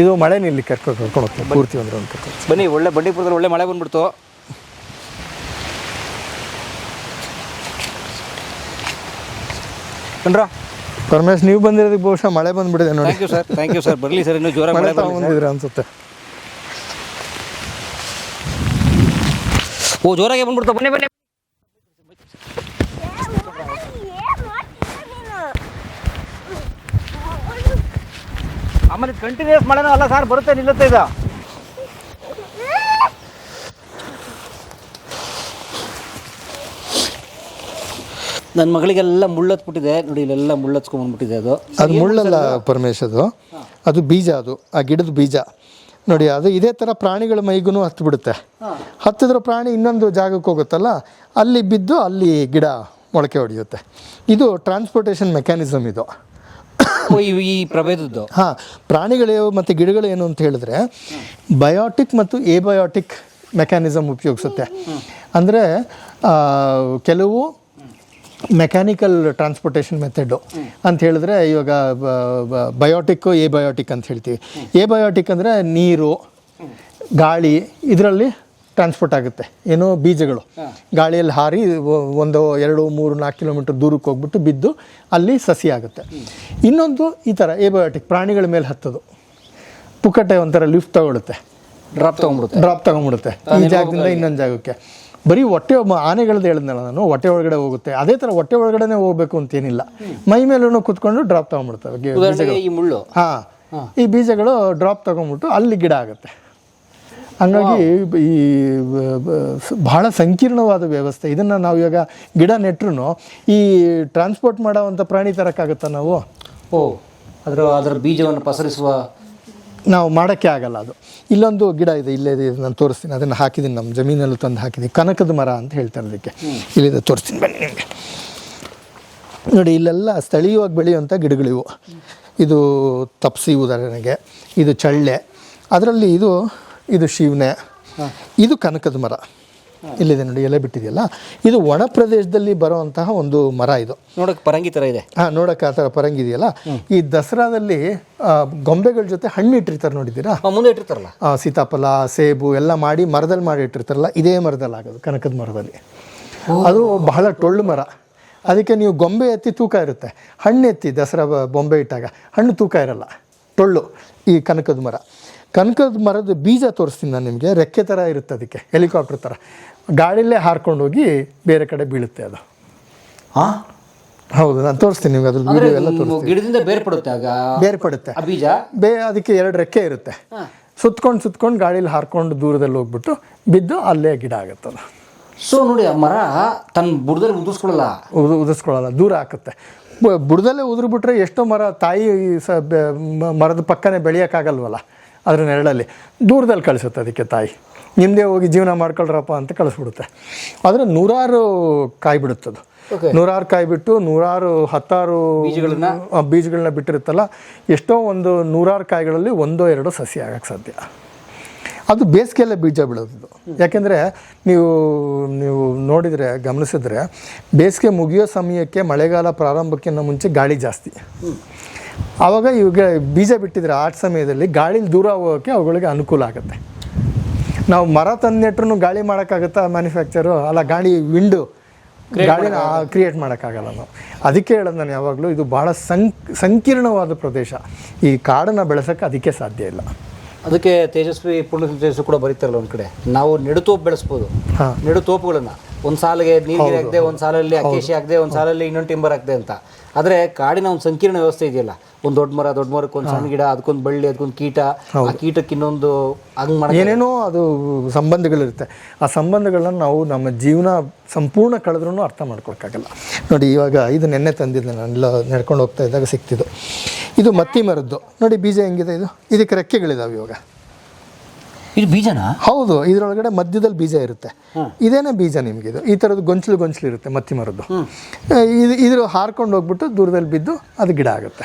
ಇದು ಮಳೆ ನಿಲ್ಲಿ ಕರ್ಕೊಂಡು ಕರ್ಕೊಂಡು ಹೋಗ್ತೀವಿ ಪೂರ್ತಿ ಅಂದ್ರೆ ಒಂದು ಕರ್ಕೊಂಡು ಬನ್ನಿ ಒಳ್ಳೆ ಬಂಡೀಪುರದಲ್ಲಿ ಒಳ್ಳೆ ಮಳೆ ಬಂದ್ಬಿಡ್ತು. ಕಣ್ರ ಪರಮೇಶ್ ನೀವು ಬಂದಿರೋದಕ್ಕೆ ಬಹುಶಃ ಮಳೆ ಬಂದ್ಬಿಟ್ಟಿದೆ ನೋಡಿ. Thank you sir thank you sir ಬರಲಿ ಸರ್ ಇನ್ನೂ ಜೋರಾಗಿ ಮಳೆ ಮಳೆ ಬರಲಿ ಅನ್ಸುತ್ತೆ. ಓ ಜೋರಾಗೆ ಬಂದ್ಬಿಡ್ತು ಬನ್ನಿ ಬನ್ನಿ. ಆಮೇಲೆ ಕಂಟಿನ್ಯೂಸ್ ಮಳೆನೂ ಅಲ್ಲ ಸರ್ ಬರುತ್ತೆ ನಿಲ್ಲುತ್ತೆ ಇದು ನನ್ನ ಮಗಳಿಗೆಲ್ಲ ಮುಳ್ಳತ್ಬಿಟ್ಟಿದೆ. ನೋಡಿ ಇಲ್ಲೆಲ್ಲ ಮುಳ್ಳತ್ಸ್ಕೊಂಡ್ಬಂದ್ಬಿಟ್ಟಿದೆ ಅದು. ಅದು ಮುಳ್ಳಲ್ಲ ಪರಮೇಶ್ ಅದು ಅದು ಬೀಜ ಅದು ಆ ಗಿಡದ ಬೀಜ. ನೋಡಿ ಅದು ಇದೇ ಥರ ಪ್ರಾಣಿಗಳ ಮೈಗೂ ಹತ್ತು ಬಿಡುತ್ತೆ ಹತ್ತಿದ್ರೆ ಪ್ರಾಣಿ ಇನ್ನೊಂದು ಜಾಗಕ್ಕೆ ಹೋಗುತ್ತಲ್ಲ ಅಲ್ಲಿ ಬಿದ್ದು ಅಲ್ಲಿ ಗಿಡ ಮೊಳಕೆ ಹೊಡೆಯುತ್ತೆ ಇದು ಟ್ರಾನ್ಸ್ಪೋರ್ಟೇಷನ್ ಮೆಕ್ಯಾನಿಸಮ್ ಇದು. ಈ- ಪ್ರಭೇದದ್ದು. ಹಾಂ ಪ್ರಾಣಿಗಳು ಮತ್ತು ಗಿಡಗಳು ಏನು ಅಂತ ಹೇಳಿದ್ರೆ ಬಯೋಟಿಕ್ ಮತ್ತು ಏಬಯೋಟಿಕ್ ಮೆಕ್ಯಾನಿಸಮ್ ಉಪಯೋಗಿಸುತ್ತೆ. ಅಂದರೆ ಕೆಲವು ಮೆಕ್ಯಾನಿಕಲ್ ಟ್ರಾನ್ಸ್ಪೋರ್ಟೇಷನ್ ಮೆಥಡು ಅಂತ ಹೇಳಿದ್ರೆ ಇವಾಗ ಬಯೋಟಿಕ್ಕು ಎ ಬಯೋಟಿಕ್ ಅಂತ ಹೇಳ್ತೀವಿ. ಎ ಬಯೋಟಿಕ್ ಅಂದರೆ ನೀರು ಗಾಳಿ ಇದರಲ್ಲಿ ಟ್ರಾನ್ಸ್ಪೋರ್ಟ್ ಆಗುತ್ತೆ. ಏನೋ ಬೀಜಗಳು. ಗಾಳಿಯಲ್ಲಿ ಹಾರಿ ಒಂದು ಎರಡು ಮೂರು ನಾಲ್ಕು ಕಿಲೋಮೀಟರ್ ದೂರಕ್ಕೆ ಹೋಗ್ಬಿಟ್ಟು ಬಿದ್ದು ಅಲ್ಲಿ ಸಸಿ ಆಗುತ್ತೆ. ಇನ್ನೊಂದು ಈ ಥರ ಏಬಯೋಟಿಕ್ ಪ್ರಾಣಿಗಳ ಮೇಲೆ ಹತ್ತೋದು. ಪುಕ್ಕಟೆ ಒಂಥರ ಲಿಫ್ಟ್ ತಗೊಳುತ್ತೆ. ಡ್ರಾಪ್ ತೊಗೊಂಡ್ಬಿಡುತ್ತೆ. ಡ್ರಾಪ್ ತಗೊಂಡ್ಬಿಡುತ್ತೆ. ಈ ಜಾಗದಿಂದ ಇನ್ನೊಂದು ಜಾಗಕ್ಕೆ. ಬರೀ ಹೊಟ್ಟೆ ಆನೆಗಳದ್ದು ಹೇಳಿದ್ನಲ್ಲ ನಾನು ಹೊಟ್ಟೆ ಒಳಗಡೆ ಹೋಗುತ್ತೆ. ಅದೇ ಥರ ಹೊಟ್ಟೆ ಒಳಗಡೆನೆ ಹೋಗ್ಬೇಕು ಅಂತೇನಿಲ್ಲ. ಮೈ ಮೇಲೂ ಕುತ್ಕೊಂಡು ಡ್ರಾಪ್ ತಗೊಂಡ್ಬಿಡ್ತವೆ ಹಾಂ. ಈ ಬೀಜಗಳು ಡ್ರಾಪ್ ತಗೊಂಡ್ಬಿಟ್ಟು ಅಲ್ಲಿ ಗಿಡ ಆಗುತ್ತೆ. ಹಂಗಾಗಿ ಈ ಬಹಳ ಸಂಕೀರ್ಣವಾದ ವ್ಯವಸ್ಥೆ. ಇದನ್ನು ನಾವು ಇವಾಗ ಗಿಡ ನೆಟ್ರು ಈ ಟ್ರಾನ್ಸ್ಪೋರ್ಟ್ ಮಾಡೋವಂಥ ಪ್ರಾಣಿ ತರೋಕ್ಕಾಗುತ್ತಾ ನಾವು? ಓ ಅದರ ಅದರ ಬೀಜವನ್ನು ಪಸರಿಸುವ ನಾವು ಮಾಡೋಕ್ಕೆ ಆಗಲ್ಲ ಅದು. ಇಲ್ಲೊಂದು ಗಿಡ ಇದೆ ಇಲ್ಲೇ ಇದೆ ನಾನು ತೋರಿಸ್ತೀನಿ. ಅದನ್ನು ಹಾಕಿದ್ದೀನಿ ನಮ್ಮ ಜಮೀನಲ್ಲೂ ತಂದು ಹಾಕಿದ್ದೀನಿ ಕನಕದ ಮರ ಅಂತ ಹೇಳ್ತಾರೆ ಅದಕ್ಕೆ. ಇಲ್ಲಿದೆ ತೋರಿಸ್ತೀನಿ ಬನ್ನಿ ನಿಮಗೆ. ನೋಡಿ ಇಲ್ಲೆಲ್ಲ ಸ್ಥಳೀಯವಾಗಿ ಬೆಳೆಯುವಂಥ ಗಿಡಗಳಿವು ಇದು ತಪ್ಸಿ ಉದಾಹರಣೆಗೆ ಇದು ಚಳ್ಳೆ. ಅದರಲ್ಲಿ ಇದು ಇದು ಶಿವನೆ. ಇದು ಕನಕದ ಮರ. ಇಲ್ಲಿದೆ ನೋಡಿ ಎಲೆ ಬಿಟ್ಟಿದೆಯಲ್ಲ? ಇದು ಒಣ ಪ್ರದೇಶದಲ್ಲಿ ಬರುವಂತಹ ಒಂದು ಮರ ಇದು. ನೋಡಕ್ಕೆ ಪರಂಗಿ ಥರ ಇದೆ. ಹಾಂ ನೋಡಕ್ಕೆ ಆ ಥರ ಪರಂಗಿ ಇದೆಯಲ್ಲ? ಈ ದಸರಾದಲ್ಲಿ ಗೊಂಬೆಗಳ ಜೊತೆ ಹಣ್ಣು ಇಟ್ಟಿರ್ತಾರೆ ನೋಡಿದ್ದೀರಾ? ಮುಂದೆ ಇಟ್ಟಿರ್ತಾರಲ್ಲ. ಸೀತಾಫಲ ಸೇಬು ಎಲ್ಲ ಮಾಡಿ ಮರದಲ್ಲಿ ಮಾಡಿ ಇಟ್ಟಿರ್ತಾರಲ್ಲ ಇದೇ ಮರದಲ್ಲಿ ಆಗೋದು ಕನಕದ ಮರದಲ್ಲಿ. ಅದು ಬಹಳ ಟೊಳ್ಳು ಮರ. ಅದಕ್ಕೆ ನೀವು ಗೊಂಬೆ ಎತ್ತಿ ತೂಕ ಇರುತ್ತೆ. ಹಣ್ಣು ಎತ್ತಿ ದಸರಾ ಬೊಂಬೆ ಇಟ್ಟಾಗ ಹಣ್ಣು ತೂಕ ಇರಲ್ಲ ಟೊಳ್ಳು ಈ ಕನಕದ ಮರ. ಕನಕದ ಮರದ ಬೀಜ ತೋರಿಸ್ತೀನಿ ನಾನು ನಿಮಗೆ ರೆಕ್ಕೆ ಥರ ಇರುತ್ತೆ ಅದಕ್ಕೆ ಹೆಲಿಕಾಪ್ಟರ್ ಥರ ಗಾಳಿಲೇ ಹಾರ್ಕೊಂಡು ಹೋಗಿ ಬೇರೆ ಕಡೆ ಬೀಳುತ್ತೆ ಅದು. ಹಾಂ? ಹೌದು ನಾನು ತೋರಿಸ್ತೀನಿ ನಿಮ್ಗೆ ಅದ್ರ ಅಂದ್ರೆ ವಿಡಿಯೋ ಎಲ್ಲ ತೋರಿಸ್ತೀನಿ. ಗಿಡದಿಂದ ಬೇರ್ಪಡುತ್ತೆ ಆಗ? ಬೇರ್ಪಡುತ್ತೆ ಆ ಬೀಜ? ಬೇ ಅದಕ್ಕೆ ಎರಡು ರೆಕ್ಕೆ ಇರುತ್ತೆ. ಸುತ್ಕೊಂಡು ಸುತ್ಕೊಂಡು ಗಾಳಿಲಿ ಹಾರ್ಕೊಂಡು ದೂರದಲ್ಲಿ ಹೋಗ್ಬಿಟ್ಟು ಬಿದ್ದು ಅಲ್ಲೇ ಗಿಡ ಆಗುತ್ತದ ಸೊ ನೋಡಿ ಆ ಮರ ತನ್ನ ಬುಡದಲ್ಲಿ ಉದುರಿಸ್ಕೊಳ್ಳಲ್ಲ? ಉದು ಉದಿಸ್ಕೊಳ್ಳಲ್ಲ ದೂರ ಹಾಕುತ್ತೆ ಬ- ಬುಡದಲ್ಲೇ ಉದುರ್ಬಿಟ್ರೆ ಎಷ್ಟೋ ಮರ ತಾಯಿ ಸ ಬೆ- ಮ- ಮರದ ಪಕ್ಕನೇ ಬೆಳೆಯೋಕ್ಕಾಗಲ್ವಲ್ಲ ಅದ್ರ ನೆರಳಲ್ಲಿ. ದೂರದಲ್ಲಿ ಕಳಿಸುತ್ತೆ ಅದಕ್ಕೆ ತಾಯಿ. ನಿಮ್ಮದೇ ಹೋಗಿ ಜೀವನ ಮಾಡ್ಕೊಳ್ರಪ್ಪ ಅಂತ ಕಳಿಸ್ಬಿಡುತ್ತೆ. ಆದರೆ ನೂರಾರು ಕಾಯಿ ಬಿಡುತ್ತೆ ಅದು ನೂರಾರು ಕಾಯಿ ಬಿಟ್ಟು ನೂರಾರು ಹತ್ತಾರು ಬೀಜಗಳನ್ನ? ಬಿಟ್ಟಿರುತ್ತಲ್ಲ ಎಷ್ಟೋ ಒಂದು ನೂರಾರು ಕಾಯಿಗಳಲ್ಲಿ ಒಂದೋ ಎರಡೋ ಸಸಿ ಆಗಕ್ಕೆ ಸಾಧ್ಯ. ಅದು ಬೇಸಿಗೆಯಲ್ಲೇ ಬೀಜ ಬಿಡೋದು ಯಾಕೆಂದರೆ ನೀವು ನೀವು ನೋಡಿದರೆ ಗಮನಿಸಿದ್ರೆ ಬೇಸಿಗೆ ಮುಗಿಯೋ ಸಮಯಕ್ಕೆ ಮಳೆಗಾಲ ಪ್ರಾರಂಭಕ್ಕಿಂತ ಮುಂಚೆ ಗಾಳಿ ಜಾಸ್ತಿ. ಆವಾಗ ಇವಾಗ ಬೀಜ ಬಿಟ್ಟಿದ್ರೆ ಆ ಸಮಯದಲ್ಲಿ ಗಾಳಿಲಿ ದೂರ ಹೋಗೋಕ್ಕೆ ಅವುಗಳಿಗೆ ಅನುಕೂಲ ಆಗುತ್ತೆ. ನಾವು ಮರ ತಂದಿಟ್ರು ಗಾಳಿ ಮಾಡೋಕ್ಕಾಗುತ್ತಾ ಮ್ಯಾನುಫ್ಯಾಕ್ಚರು? ಅಲ್ಲ ಗಾಳಿ ವಿಂಡು ಗಾಳಿನ ಕ್ರಿಯೇಟ್ ಮಾಡೋಕ್ಕಾಗಲ್ಲ ನಾವು. ಅದಕ್ಕೆ ಹೇಳೋದು ನಾನು ಯಾವಾಗಲೂ ಇದು ಭಾಳ ಸಂಕ್ ಸಂಕೀರ್ಣವಾದ ಪ್ರದೇಶ. ಈ ಕಾಡನ್ನು ಬೆಳೆಸೋಕ್ಕೆ ಅದಕ್ಕೆ ಸಾಧ್ಯ ಇಲ್ಲ. ಅದಕ್ಕೆ ತೇಜಸ್ವಿ ಪೂರ್ಣ ತೇಜಸ್ವಿ ಕೂಡ ಬರೀತಾರಲ್ಲ ಒಂದು ಕಡೆ. ನಾವು ನೆಡುತೋಪು ಬೆಳೆಸ್ಬೋದು. ಹಾಂ. ನೆಡುತೋಪುಗಳನ್ನ. ಒಂದ್ ಸಾಲಿಗೆ ನೀರಿಗೆ ಹಾಕಿದೆ ಒಂದ್ ಸಾಲಲ್ಲಿ ಅಕೇಶಿ ಹಾಕಿದೆ ಒಂದ್ ಸಾಲಲ್ಲಿ ಇನ್ನೊಂದು ಟಿಂಬರ್ ಹಾಕಿದೆ ಅಂತ. ಆದ್ರೆ ಕಾಡಿನ ಒಂದು ಸಂಕೀರ್ಣ ವ್ಯವಸ್ಥೆ ಇದೆಯಲ್ಲ ಒಂದ್ ದೊಡ್ಡ ಮರ ದೊಡ್ಡ ಮರಕ್ಕೆ ಒಂದು ಸಣ್ಣ ಗಿಡ ಅದಕ್ಕೊಂದು ಬಳ್ಳಿ ಅದಕ್ಕೊಂದು ಕೀಟ ಆ ಕೀಟಕ್ಕೆ ಇನ್ನೊಂದು ಹಂಗ್ ಮಾಡ ಏನೇನೋ ಅದು ಸಂಬಂಧಗಳಿರುತ್ತೆ. ಆ ಸಂಬಂಧಗಳನ್ನ ನಾವು ನಮ್ಮ ಜೀವನ ಸಂಪೂರ್ಣ ಕಳೆದ್ರೂ ಅರ್ಥ ಮಾಡ್ಕೊಳಕ್ಕಾಗಲ್ಲ. ನೋಡಿ ಇವಾಗ ಇದು ನೆನ್ನೆ ತಂದಿದ್ದೆ ನಾನೆಲ್ಲ ನಡ್ಕೊಂಡು ಹೋಗ್ತಾ ಇದ್ದಾಗ ಸಿಕ್ತಿದ್ದು. ಇದು ಮತ್ತಿ ಮರದ್ದು. ನೋಡಿ ಬೀಜ ಹೆಂಗಿದೆ ಇದು? ಇದಕ್ಕೆ ರೆಕ್ಕೆಗಳಿದಾವೆ ಇವಾಗ. ಇದು ಬೀಜನಾ? ಹೌದು ಇದರೊಳಗಡೆ ಮಧ್ಯದಲ್ಲಿ ಬೀಜ ಇರುತ್ತೆ. ಇದೇನೇ ಬೀಜ ನಿಮ್ಗೆ ಇದು? ಈ ಥರದ್ದು ಗೊಂಚಲು ಗೊಂಚಲು ಇರುತ್ತೆ ಮತ್ತಿ ಮರದ್ದು. ಇದು ಇದ್ರ ಹಾರ್ಕೊಂಡು ಹೋಗ್ಬಿಟ್ಟು ದೂರದಲ್ಲಿ ಬಿದ್ದು ಅದು ಗಿಡ ಆಗುತ್ತೆ.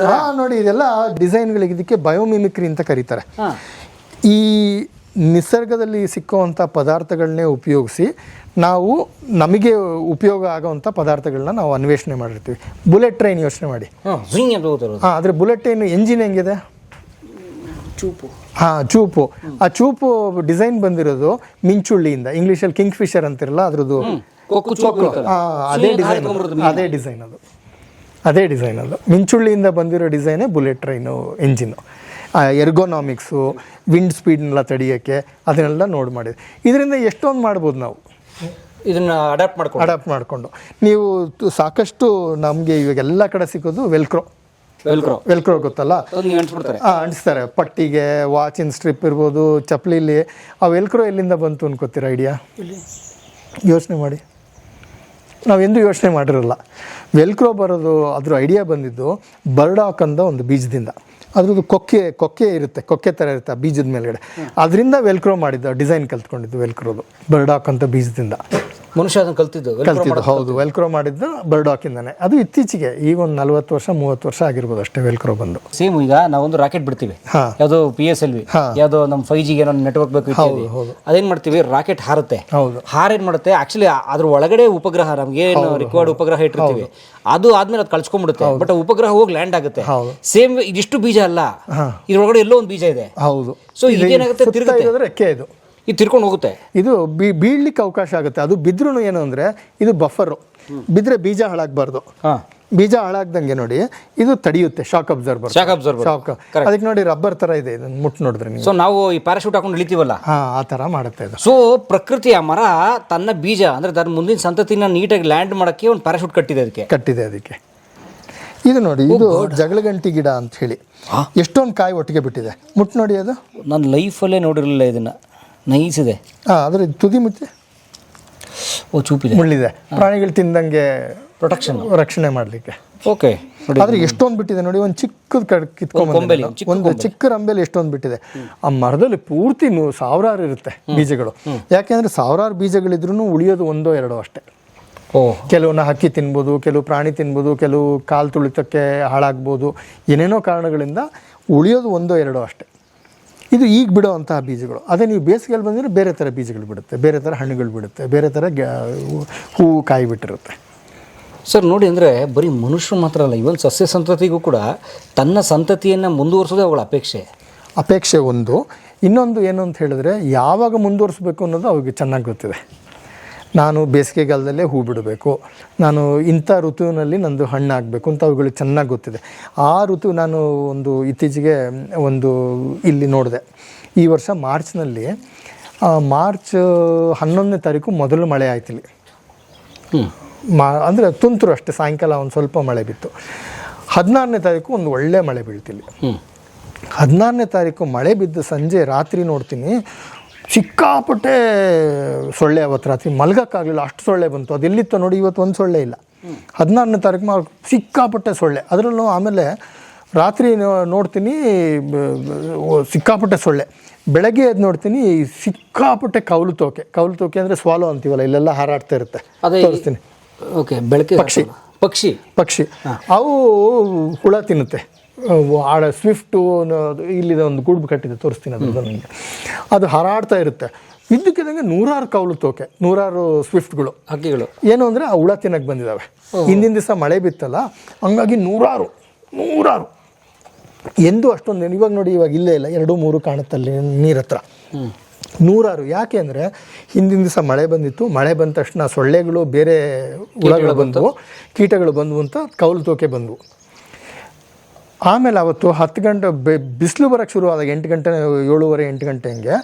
ತರ? ನೋಡಿ ಇದೆಲ್ಲ ಡಿಸೈನ್ಗಳಿಗೆ ಇದಕ್ಕೆ ಬಯೋಮಿಮಿಕ್ರಿ ಅಂತ ಕರೀತಾರೆ. ಈ ನಿಸರ್ಗದಲ್ಲಿ ಸಿಕ್ಕುವಂಥ ಪದಾರ್ಥಗಳನ್ನೇ ಉಪಯೋಗಿಸಿ ನಾವು ನಮಗೆ ಉಪಯೋಗ ಆಗೋವಂಥ ಪದಾರ್ಥಗಳನ್ನ ನಾವು ಅನ್ವೇಷಣೆ ಮಾಡಿರ್ತೀವಿ. ಬುಲೆಟ್ ಟ್ರೈನ್ ಯೋಚನೆ ಮಾಡಿ. ಹಾಂ ಹಾಂ ಆದರೆ ಬುಲೆಟ್ ಟ್ರೈನ್ ಎಂಜಿನ್ ಹೆಂಗಿದೆ? ಚೂಪು. ಹಾಂ ಚೂಪು. ಆ ಚೂಪು ಡಿಸೈನ್ ಬಂದಿರೋದು ಮಿಂಚುಳ್ಳಿಯಿಂದ. ಅಲ್ಲಿ ಕಿಂಗ್ ಫಿಶರ್ ಅಂತಿರಲ್ಲ ಅದ್ರದ್ದು ಕೊಕ್ಕು ಆ, ಅದೇ ಡಿಸೈನ್. ಅದೇ ಡಿಸೈನ್ ಅದು. ಅದೇ ಡಿಸೈನ್ ಅದು. ಮಿಂಚುಳ್ಳಿಯಿಂದ ಬಂದಿರೋ ಡಿಸೈನೇ bullet train engine ergonomics wind ಸ್ಪೀಡ್ನೆಲ್ಲ ತಡಿಯೋಕ್ಕೆ ಅದನ್ನೆಲ್ಲ ನೋಡಿ ಮಾಡಿದೆ ಇದರಿಂದ ಎಷ್ಟೊಂದು ಮಾಡ್ಬೋದು ನಾವು. ಇದನ್ನ ಅಡಾಪ್ಟ್ ಮಾಡ್ಕೊಂಡು. ಅಡಾಪ್ಟ್ ಮಾಡಿಕೊಂಡು. ನೀವು ತು- ಸಾಕಷ್ಟು ನಮಗೆ ಇವಾಗ ಎಲ್ಲ ಕಡೆ ಸಿಗೋದು ವೆಲ್ಕ್ರೋ ವೆಲ್ಕ್ರೋ ವೆಲ್ಕ್ರೋ ಗೊತ್ತಲ್ಲ? ನೀವು ಅಂಟಿಸ್ತಾರೆ ಪಟ್ಟಿಗೆ ವಾಚಿನ ಸ್ಟ್ರಿಪ್ ಇರ್ಬೋದು ಚಪ್ಪಲಿಲಿ ಆ ವೆಲ್ಕ್ರೋ ಎಲ್ಲಿಂದ ಬಂತು ಅನ್ಕೋತೀರ ಐಡಿಯಾ ಯೋಚನೆ ಮಾಡಿ. ನಾವೆಂದೂ ಯೋಚನೆ ಮಾಡಿರಲ್ಲ. ವೆಲ್ಕ್ರೋ ಬರೋದು ಅದ್ರ ಐಡಿಯಾ ಬಂದಿದ್ದು ಬರ್ಡಾಕ್ ಅಂತ ಒಂದು ಬೀಜದಿಂದ. ಅದ್ರದ್ದು ಕೊಕ್ಕೆ ಕೊಕ್ಕೆ ಇರುತ್ತೆ ಕೊಕ್ಕೆ ಥರ ಇರುತ್ತೆ ಆ ಬೀಜದ ಮೇಲ್ಗಡೆ. ಅದರಿಂದ ವೆಲ್ಕ್ರೋ ಮಾಡಿದ್ದು ಡಿಸೈನ್ ಕಲ್ತ್ಕೊಂಡಿದ್ದು ವೆಲ್ಕ್ರೋದು ಬರ್ಡಾಕ್ ಅಂತ ಬೀಜದಿಂದ. ಮನುಷ್ಯ ಅದನ್ನು ಕಲ್ತಿದ್ದು. ಕಲ್ತಿದ್ದು. ಹೌದು ವೆಲ್ಕ್ರೋ ಮಾಡಿದ್ದು ಬರ್ಡಾಕಿಂದಾನೆ ಅದು ಇತ್ತೀಚೆಗೆ ಈಗ ಒಂದು ನಲ್ವತ್ತು ವರ್ಷ ಮೂವತ್ತು ವರ್ಷ ಆಗಿರ್ಬೋದು ಅಷ್ಟೇ ವೆಲ್ಕ್ರೋ ಬಂದು. ಸೇಮ್ ಈಗ ನಾವೊಂದು ರಾಕೆಟ್ ಬಿಡ್ತೀವಿ. ಯಾವುದು ಪಿ ಎಸ್ ಎಲ್ ವಿ. ಯಾವುದು ನಮ್ಮ ಫೈವ್ ಜಿಗೆ ಏನೋ ನೆಟ್ವರ್ಕ್ ಬೇಕು ಅದೇನು ಹೌದು. ಅದೇನ್ ಮಾಡ್ತೀವಿ? ರಾಕೆಟ್ ಹಾರುತ್ತೆ. ಹೌದು. ಹಾರೇನ್ ಏನ್ ಮಾಡುತ್ತೆ ಆಕ್ಚುಲಿ ಅದ್ರ ಒಳಗಡೆ ಉಪಗ್ರಹ ನಮ್ಗೆ ಏನು ರಿಕ್ವೈರ್ಡ್ ಉಪಗ್ರಹ ಇಟ್ಟಿರ್ತೀವಿ. ಅದು ಆದ್ಮೇಲೆ ಅದು ಕಳ್ಸ್ಕೊಂಡ್ಬಿಡುತ್ತೆ. ಬಟ್ ಉಪಗ್ರಹ ಹೋಗಿ ಲ್ಯಾಂಡ್ ಆಗುತ್ತೆ. ಸೇಮ್ ಇದಿಷ್ಟು ಬೀಜ ಅಲ್ಲ. ಇದ್ರೊಳಗಡೆ ಎಲ್ಲೋ ಒಂದು ಬೀಜ ಇದೆ. ಹೌದು. ಸೊ ಈಗ ಏನಾಗುತ್ತೆ ತಿರುಗುತ್ತೆ. ರೆಕ್ಕೆ ಇದು? ಇದು ತಿರ್ಕೊಂಡು ಹೋಗುತ್ತೆ. ಇದು ಬಿ ಬೀಳ್ಲಿಕ್ಕೆ ಅವಕಾಶ ಆಗುತ್ತೆ. ಅದು ಬಿದ್ರೂ ಏನು ಅಂದರೆ ಇದು ಬಫರು. ಬಿದ್ದರೆ ಬೀಜ ಹಾಳಾಗಬಾರ್ದು. ಹಾ. ಬೀಜ ಹಾಳಾಗ್ದಂಗೆ ನೋಡಿ ಇದು ತಡೆಯುತ್ತೆ shock absorber shock absorber shock ಅದಕ್ಕೆ ನೋಡಿ ರಬ್ಬರ್ ತರ ಇದೆ ಇದನ್ನು ಮುಟ್ಟು ನೋಡಿದ್ರೆ ನೀವು. ಸೊ ನಾವು ಈ ಪ್ಯಾರಾಶೂಟ್ ಹಾಕೊಂಡು ಇಳಿತೀವಲ್ಲ? ಹಾ ಆ ತರ ಮಾಡುತ್ತೆ ಇದು. ಸೊ ಪ್ರಕೃತಿ ಆ ಮರ ತನ್ನ ಬೀಜ ಅಂದ್ರೆ ತನ್ನ ಮುಂದಿನ ಸಂತತಿನ ನೀಟಾಗಿ ಲ್ಯಾಂಡ್ ಮಾಡಕ್ಕೆ ಒಂದು ಪ್ಯಾರಾಶೂಟ್ ಕಟ್ಟಿದೆ ಅದಕ್ಕೆ. ಕಟ್ಟಿದೆ ಅದಕ್ಕೆ. ಇದು ನೋಡಿ ಇದು ಜಗಳಗಂಟಿ ಗಿಡ ಅಂತ ಹೇಳಿ. ಎಷ್ಟೊಂದು ಕಾಯಿ ಒಟ್ಟಿಗೆ ಬಿಟ್ಟಿದೆ. ಮುಟ್ಟು ನೋಡಿ ಅದು. ನನ್ನ ಲೈಫಲ್ಲೇ ನೋಡಿರಲಿಲ್ಲ ಇದನ್ನ. ನೈಸ್ ಇದೆ ಹಾಂ ಅದ್ರ ತುದಿ ಮುಚ್ಚೆ ಓ ಚೂಪಿದೆ. ಮುಳ್ಳಿದೆ. ಪ್ರಾಣಿಗಳು ತಿಂದಂಗೆ ಪ್ರೊಟೆಕ್ಷನ್ ರಕ್ಷಣೆ ಮಾಡಲಿಕ್ಕೆ. ಓಕೆ ಆದರೆ ಎಷ್ಟೊಂದು ಬಿಟ್ಟಿದೆ ನೋಡಿ ಒಂದು ಚಿಕ್ಕದ ಕಡ್ ಒಂದು ಚಿಕ್ಕ ರಂಬೆಲಿ ಎಷ್ಟೊಂದು ಬಿಟ್ಟಿದೆ. ಆ ಮರದಲ್ಲಿ ಪೂರ್ತಿ ಸಾವಿರಾರು ಇರುತ್ತೆ ಬೀಜಗಳು. ಯಾಕೆಂದ್ರೆ ಸಾವಿರಾರು ಬೀಜಗಳಿದ್ರೂ ಉಳಿಯೋದು ಒಂದೋ ಎರಡೋ ಅಷ್ಟೇ. ಓ. ಕೆಲವನ್ನ ಹಕ್ಕಿ ತಿನ್ಬೋದು ಕೆಲವು ಪ್ರಾಣಿ ತಿನ್ಬೋದು ಕೆಲವು ಕಾಲು ತುಳಿತಕ್ಕೆ ಹಾಳಾಗ್ಬೋದು ಏನೇನೋ ಕಾರಣಗಳಿಂದ ಉಳಿಯೋದು ಒಂದೋ ಎರಡೋ ಅಷ್ಟೇ. ಇದು ಈಗ ಬಿಡೋವಂತಹ ಬೀಜಗಳು. ಅದೇ ನೀವು ಬೇಸಿಗೆಯಲ್ಲಿ ಬಂದರೆ ಬೇರೆ ಥರ ಬೀಜಗಳು ಬಿಡುತ್ತೆ. ಬೇರೆ ಥರ ಹಣ್ಣುಗಳು ಬಿಡುತ್ತೆ. ಬೇರೆ ಥರ ಹೂವು ಕಾಯಿ ಬಿಟ್ಟಿರುತ್ತೆ. ಸರ್ ನೋಡಿ ಅಂದರೆ ಬರೀ ಮನುಷ್ಯರು ಮಾತ್ರ ಅಲ್ಲ ಇವನ್ ಸಸ್ಯ ಸಂತತಿಗೂ ಕೂಡ ತನ್ನ ಸಂತತಿಯನ್ನು ಮುಂದುವರಿಸೋದೇ ಅವಳ ಅಪೇಕ್ಷೆ. ಅಪೇಕ್ಷೆ ಒಂದು. ಇನ್ನೊಂದು ಏನು ಅಂತ ಹೇಳಿದ್ರೆ ಯಾವಾಗ ಮುಂದುವರಿಸ್ಬೇಕು ಅನ್ನೋದು ಅವ್ರಿಗೆ ಚೆನ್ನಾಗಿ ಗೊತ್ತಿದೆ. ನಾನು ಬೇಸಿಗೆಗಾಲದಲ್ಲೇ ಹೂ ಬಿಡಬೇಕು. ನಾನು ಇಂಥ ಋತುವಿನಲ್ಲಿ ನಂದು ಹಣ್ಣಾಗಬೇಕು ಅಂತ ಅವುಗಳಿಗೆ ಚೆನ್ನಾಗಿ ಗೊತ್ತಿದೆ. ಆ ಋತು ನಾನು ಒಂದು ಇತ್ತೀಚೆಗೆ ಒಂದು ಇಲ್ಲಿ ನೋಡಿದೆ. ಈ ವರ್ಷ ಮಾರ್ಚ್ನಲ್ಲಿ ಮಾರ್ಚ್ ಹನ್ನೊಂದನೇ ತಾರೀಕು ಮೊದಲು ಮಳೆ ಆಯ್ತು ಇಲ್ಲಿ. ಹ್ಞೂ ಮಾ ಅಂದರೆ ತುಂತುರು ಅಷ್ಟೇ ಸಾಯಂಕಾಲ ಒಂದು ಸ್ವಲ್ಪ ಮಳೆ ಬಿತ್ತು. ಹದಿನಾರನೇ ತಾರೀಕು ಒಂದು ಒಳ್ಳೆ ಮಳೆ ಬೀಳ್ತಿಲ್ಲಿ. ಹದಿನಾರನೇ ತಾರೀಕು ಮಳೆ ಬಿದ್ದು ಸಂಜೆ ರಾತ್ರಿ ನೋಡ್ತೀನಿ ಸಿಕ್ಕಾಪಟ್ಟೆ ಸೊಳ್ಳೆ ಅವತ್ತು ರಾತ್ರಿ ಮಲಗಕ್ಕಾಗಲಿಲ್ಲ ಅಷ್ಟು ಸೊಳ್ಳೆ ಬಂತು. ಅದು ಎಲ್ಲಿತ್ತು ನೋಡಿ ಇವತ್ತು ಒಂದು ಸೊಳ್ಳೆ ಇಲ್ಲ. ಹದಿನಾರನೇ ತಾರೀಕು ಮಾ ಸಿಕ್ಕಾಪಟ್ಟೆ ಸೊಳ್ಳೆ. ಅದರಲ್ಲೂ ಆಮೇಲೆ ರಾತ್ರಿ ನೋಡ್ತೀನಿ ಸಿಕ್ಕಾಪಟ್ಟೆ ಸೊಳ್ಳೆ. ಬೆಳಗ್ಗೆ ಎದ್ದು ನೋಡ್ತೀನಿ ಸಿಕ್ಕಾಪಟ್ಟೆ ಕೌಲು ತೋಕೆ. ಕೌಲು ತೋಕೆ ಅಂದರೆ ಸ್ವಾಲೋ ಅಂತೀವಲ್ಲ ಇಲ್ಲೆಲ್ಲ ಹಾರಾಡ್ತಾ ಇರುತ್ತೆ. ಅದೇ ತೋರಿಸ್ತೀನಿ. ಓಕೆ ಬೆಳಗ್ಗೆ ಪಕ್ಷಿ. ಪಕ್ಷಿ. ಪಕ್ಷಿ. ಅವು ಹುಳ ತಿನ್ನುತ್ತೆ. ಆಡ ಸ್ವಿಫ್ಟು ಇಲ್ಲಿದ ಒಂದು ಗೂಡು ಕಟ್ಟಿದೆ ತೋರಿಸ್ತೀನಿ ಅದು ನನಗೆ ಅದು ಹಾರಾಡ್ತಾ ಇರುತ್ತೆ. ಇದ್ದಕ್ಕಿದ್ದಂಗೆ ನೂರಾರು ಕೌಲು ತೋಕೆ ನೂರಾರು ಸ್ವಿಫ್ಟ್ಗಳು ಹಕ್ಕಿಗಳು. ಏನು ಅಂದರೆ ಆ ಹುಳ ತಿನ್ನಕ್ಕೆ ಬಂದಿದ್ದಾವೆ ಹಿಂದಿನ ದಿವಸ ಮಳೆ ಬಿತ್ತಲ್ಲ ಹಂಗಾಗಿ ನೂರಾರು ನೂರಾರು. ಎಂದೂ ಅಷ್ಟೊಂದು ಇವಾಗ ನೋಡಿ ಇವಾಗ ಇಲ್ಲೇ ಇಲ್ಲ ಎರಡು ಮೂರು ಕಾಣುತ್ತಲ್ಲಿ ನೀರ ಹತ್ರ. ನೂರಾರು. ಯಾಕೆ ಅಂದರೆ ಹಿಂದಿನ ದಿವಸ ಮಳೆ ಬಂದಿತ್ತು ಮಳೆ ಬಂದ ತಕ್ಷಣ ಸೊಳ್ಳೆಗಳು ಬೇರೆ ಹುಳಗಳು ಬಂದವು ಕೀಟಗಳು ಬಂದವು ಅಂತ ಕೌಲು ತೋಕೆ ಬಂದವು. ಆಮೇಲೆ ಅವತ್ತು ಹತ್ತು ಗಂಟೆ ಬಿಸಿಲು ಬರೋಕ್ಕೆ ಶುರುವಾದಾಗ ಎಂಟು ಗಂಟೆ, ಏಳುವರೆ, ಎಂಟು ಗಂಟೆ ಹಂಗೆ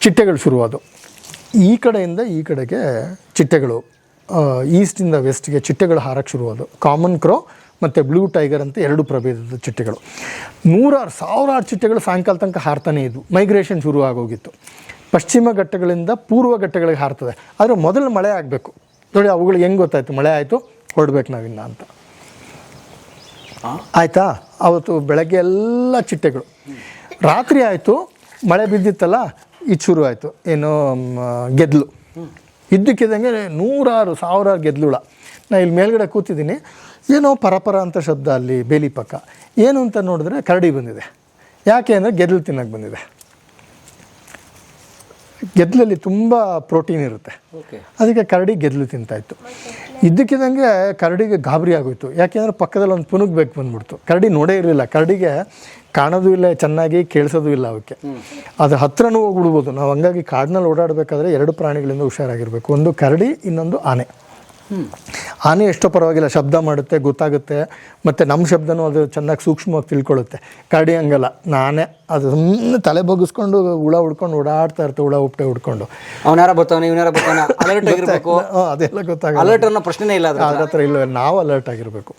ಚಿಟ್ಟೆಗಳು ಶುರುವಾದವು. ಈ ಕಡೆಯಿಂದ ಈ ಕಡೆಗೆ ಚಿಟ್ಟೆಗಳು ಈಸ್ಟಿಂದ ವೆಸ್ಟ್ಗೆ ಚಿಟ್ಟೆಗಳು ಹಾರಕ್ಕೆ ಶುರುವಾದವು. ಕಾಮನ್ ಕ್ರೋ ಮತ್ತು ಬ್ಲೂ ಟೈಗರ್ ಅಂತ ಎರಡು ಪ್ರಭೇದದ ಚಿಟ್ಟೆಗಳು. ನೂರಾರು ಸಾವಿರಾರು ಚಿಟ್ಟೆಗಳು ಸಾಯಂಕಾಲ ತನಕ ಹಾರ್ತಾನೇ ಇದ್ವು. ಮೈಗ್ರೇಷನ್ ಶುರು ಆಗೋಗಿತ್ತು. ಪಶ್ಚಿಮ ಘಟ್ಟಗಳಿಂದ ಪೂರ್ವ ಘಟ್ಟಗಳಿಗೆ ಹಾರ್ತದೆ. ಆದರೆ ಮೊದಲು ಮಳೆ ಆಗಬೇಕು. ನೋಡಿ ಅವುಗಳಿಗೆ ಹೆಂಗೆ ಗೊತ್ತಾಯಿತು? ಮಳೆ ಆಯಿತು ಹೊರಡ್ಬೇಕು ನಾವಿನ್ನ ಅಂತ. ಆಯಿತಾ? ಅವತ್ತು ಬೆಳಗ್ಗೆ ಎಲ್ಲ ಚಿಟ್ಟೆಗಳು. ರಾತ್ರಿ ಆಯಿತು, ಮಳೆ ಬಿದ್ದಿತ್ತಲ್ಲ, ಇದು ಶುರು ಆಯಿತು. ಏನು ಗೆದ್ಲು. ಇದ್ದಕ್ಕಿದ್ದಂಗೆ ನೂರಾರು, ಸಾವಿರಾರು ಗೆದ್ಲುಳ. ನಾ ಇಲ್ಲಿ ಮೇಲ್ಗಡೆ ಕೂತಿದ್ದೀನಿ. ಏನೋ ಪರಪರ ಅಂತ ಶಬ್ದ ಅಲ್ಲಿ ಬೇಲಿ ಪಕ್ಕ. ಏನು ಅಂತ ನೋಡಿದ್ರೆ ಕರಡಿ ಬಂದಿದೆ. ಯಾಕೆ ಅಂದರೆ ಗೆದ್ಲು ತಿನ್ನಕ್ಕೆ ಬಂದಿದೆ. ಗೆದ್ಲಲ್ಲಿ ತುಂಬ ಪ್ರೋಟೀನ್ ಇರುತ್ತೆ. ಅದಕ್ಕೆ ಕರಡಿ ಗೆದ್ದಲು ತಿಂತಾಯಿತ್ತು ಇದ್ದಕ್ಕಿದ್ದಂಗೆ ಕರಡಿಗೆ ಗಾಬರಿ ಆಗೋಯ್ತು. ಯಾಕೆಂದರೆ ಪಕ್ಕದಲ್ಲಿ ಒಂದು ಪುನುಗ್ ಬೇಕು ಬಂದ್ಬಿಡ್ತು. ಕರಡಿ ನೋಡೇ ಇರಲಿಲ್ಲ. ಕರಡಿಗೆ ಕಾಣೋದು ಇಲ್ಲ ಚೆನ್ನಾಗಿ ಕೇಳಿಸೋದು ಇಲ್ಲ ಅವಕ್ಕೆ. ಅದು ಹತ್ರನೂ ಹೋಗ್ಬಿಡ್ಬೋದು. ನಾವು ಹಂಗಾಗಿ ಕಾಡಿನಲ್ಲಿ ಓಡಾಡಬೇಕಾದ್ರೆ ಎರಡು ಪ್ರಾಣಿಗಳಿಂದ ಹುಷಾರಾಗಿರಬೇಕು. ಒಂದು ಕರಡಿ ಇನ್ನೊಂದು ಆನೆ. ಆನೆ ಎಷ್ಟೋ ಪರವಾಗಿಲ್ಲ ಶಬ್ದ ಮಾಡುತ್ತೆ ಗೊತ್ತಾಗುತ್ತೆ ಮತ್ತು ನಮ್ಮ ಶಬ್ದನೂ ಅದು ಚೆನ್ನಾಗಿ ಸೂಕ್ಷ್ಮವಾಗಿ ತಿಳ್ಕೊಳ್ಳುತ್ತೆ. ಕರಡಿ ಹಂಗಲ್ಲ ನಾನೇ ಅದು ಸುಮ್ಮನೆ ತಲೆ ಬಗ್ಗಿಸ್ಕೊಂಡು ಹುಳ ಹುಡ್ಕೊಂಡು ಓಡಾಡ್ತಾ ಇರ್ತವೆ ಹುಳ ಉಪ್ಟೆ ಹುಡ್ಕೊಂಡು. ಅವನಾರ ಬರ್ತಾನೆ ಇವನ ಯಾರ ಬರ್ತಾನೆ ಅಲರ್ಟ್ ಆಗಿರ್ಬೇಕು. ಅದೆಲ್ಲ ಗೊತ್ತಾಗಲ್ಲ. ಅಲರ್ಟ್ ಅನ್ನೋ ಪ್ರಶ್ನೆ ಇಲ್ಲ ಅದ್ರ ಹತ್ರ ಇಲ್ಲ ನಾವು ಅಲರ್ಟ್ ಆಗಿರಬೇಕು.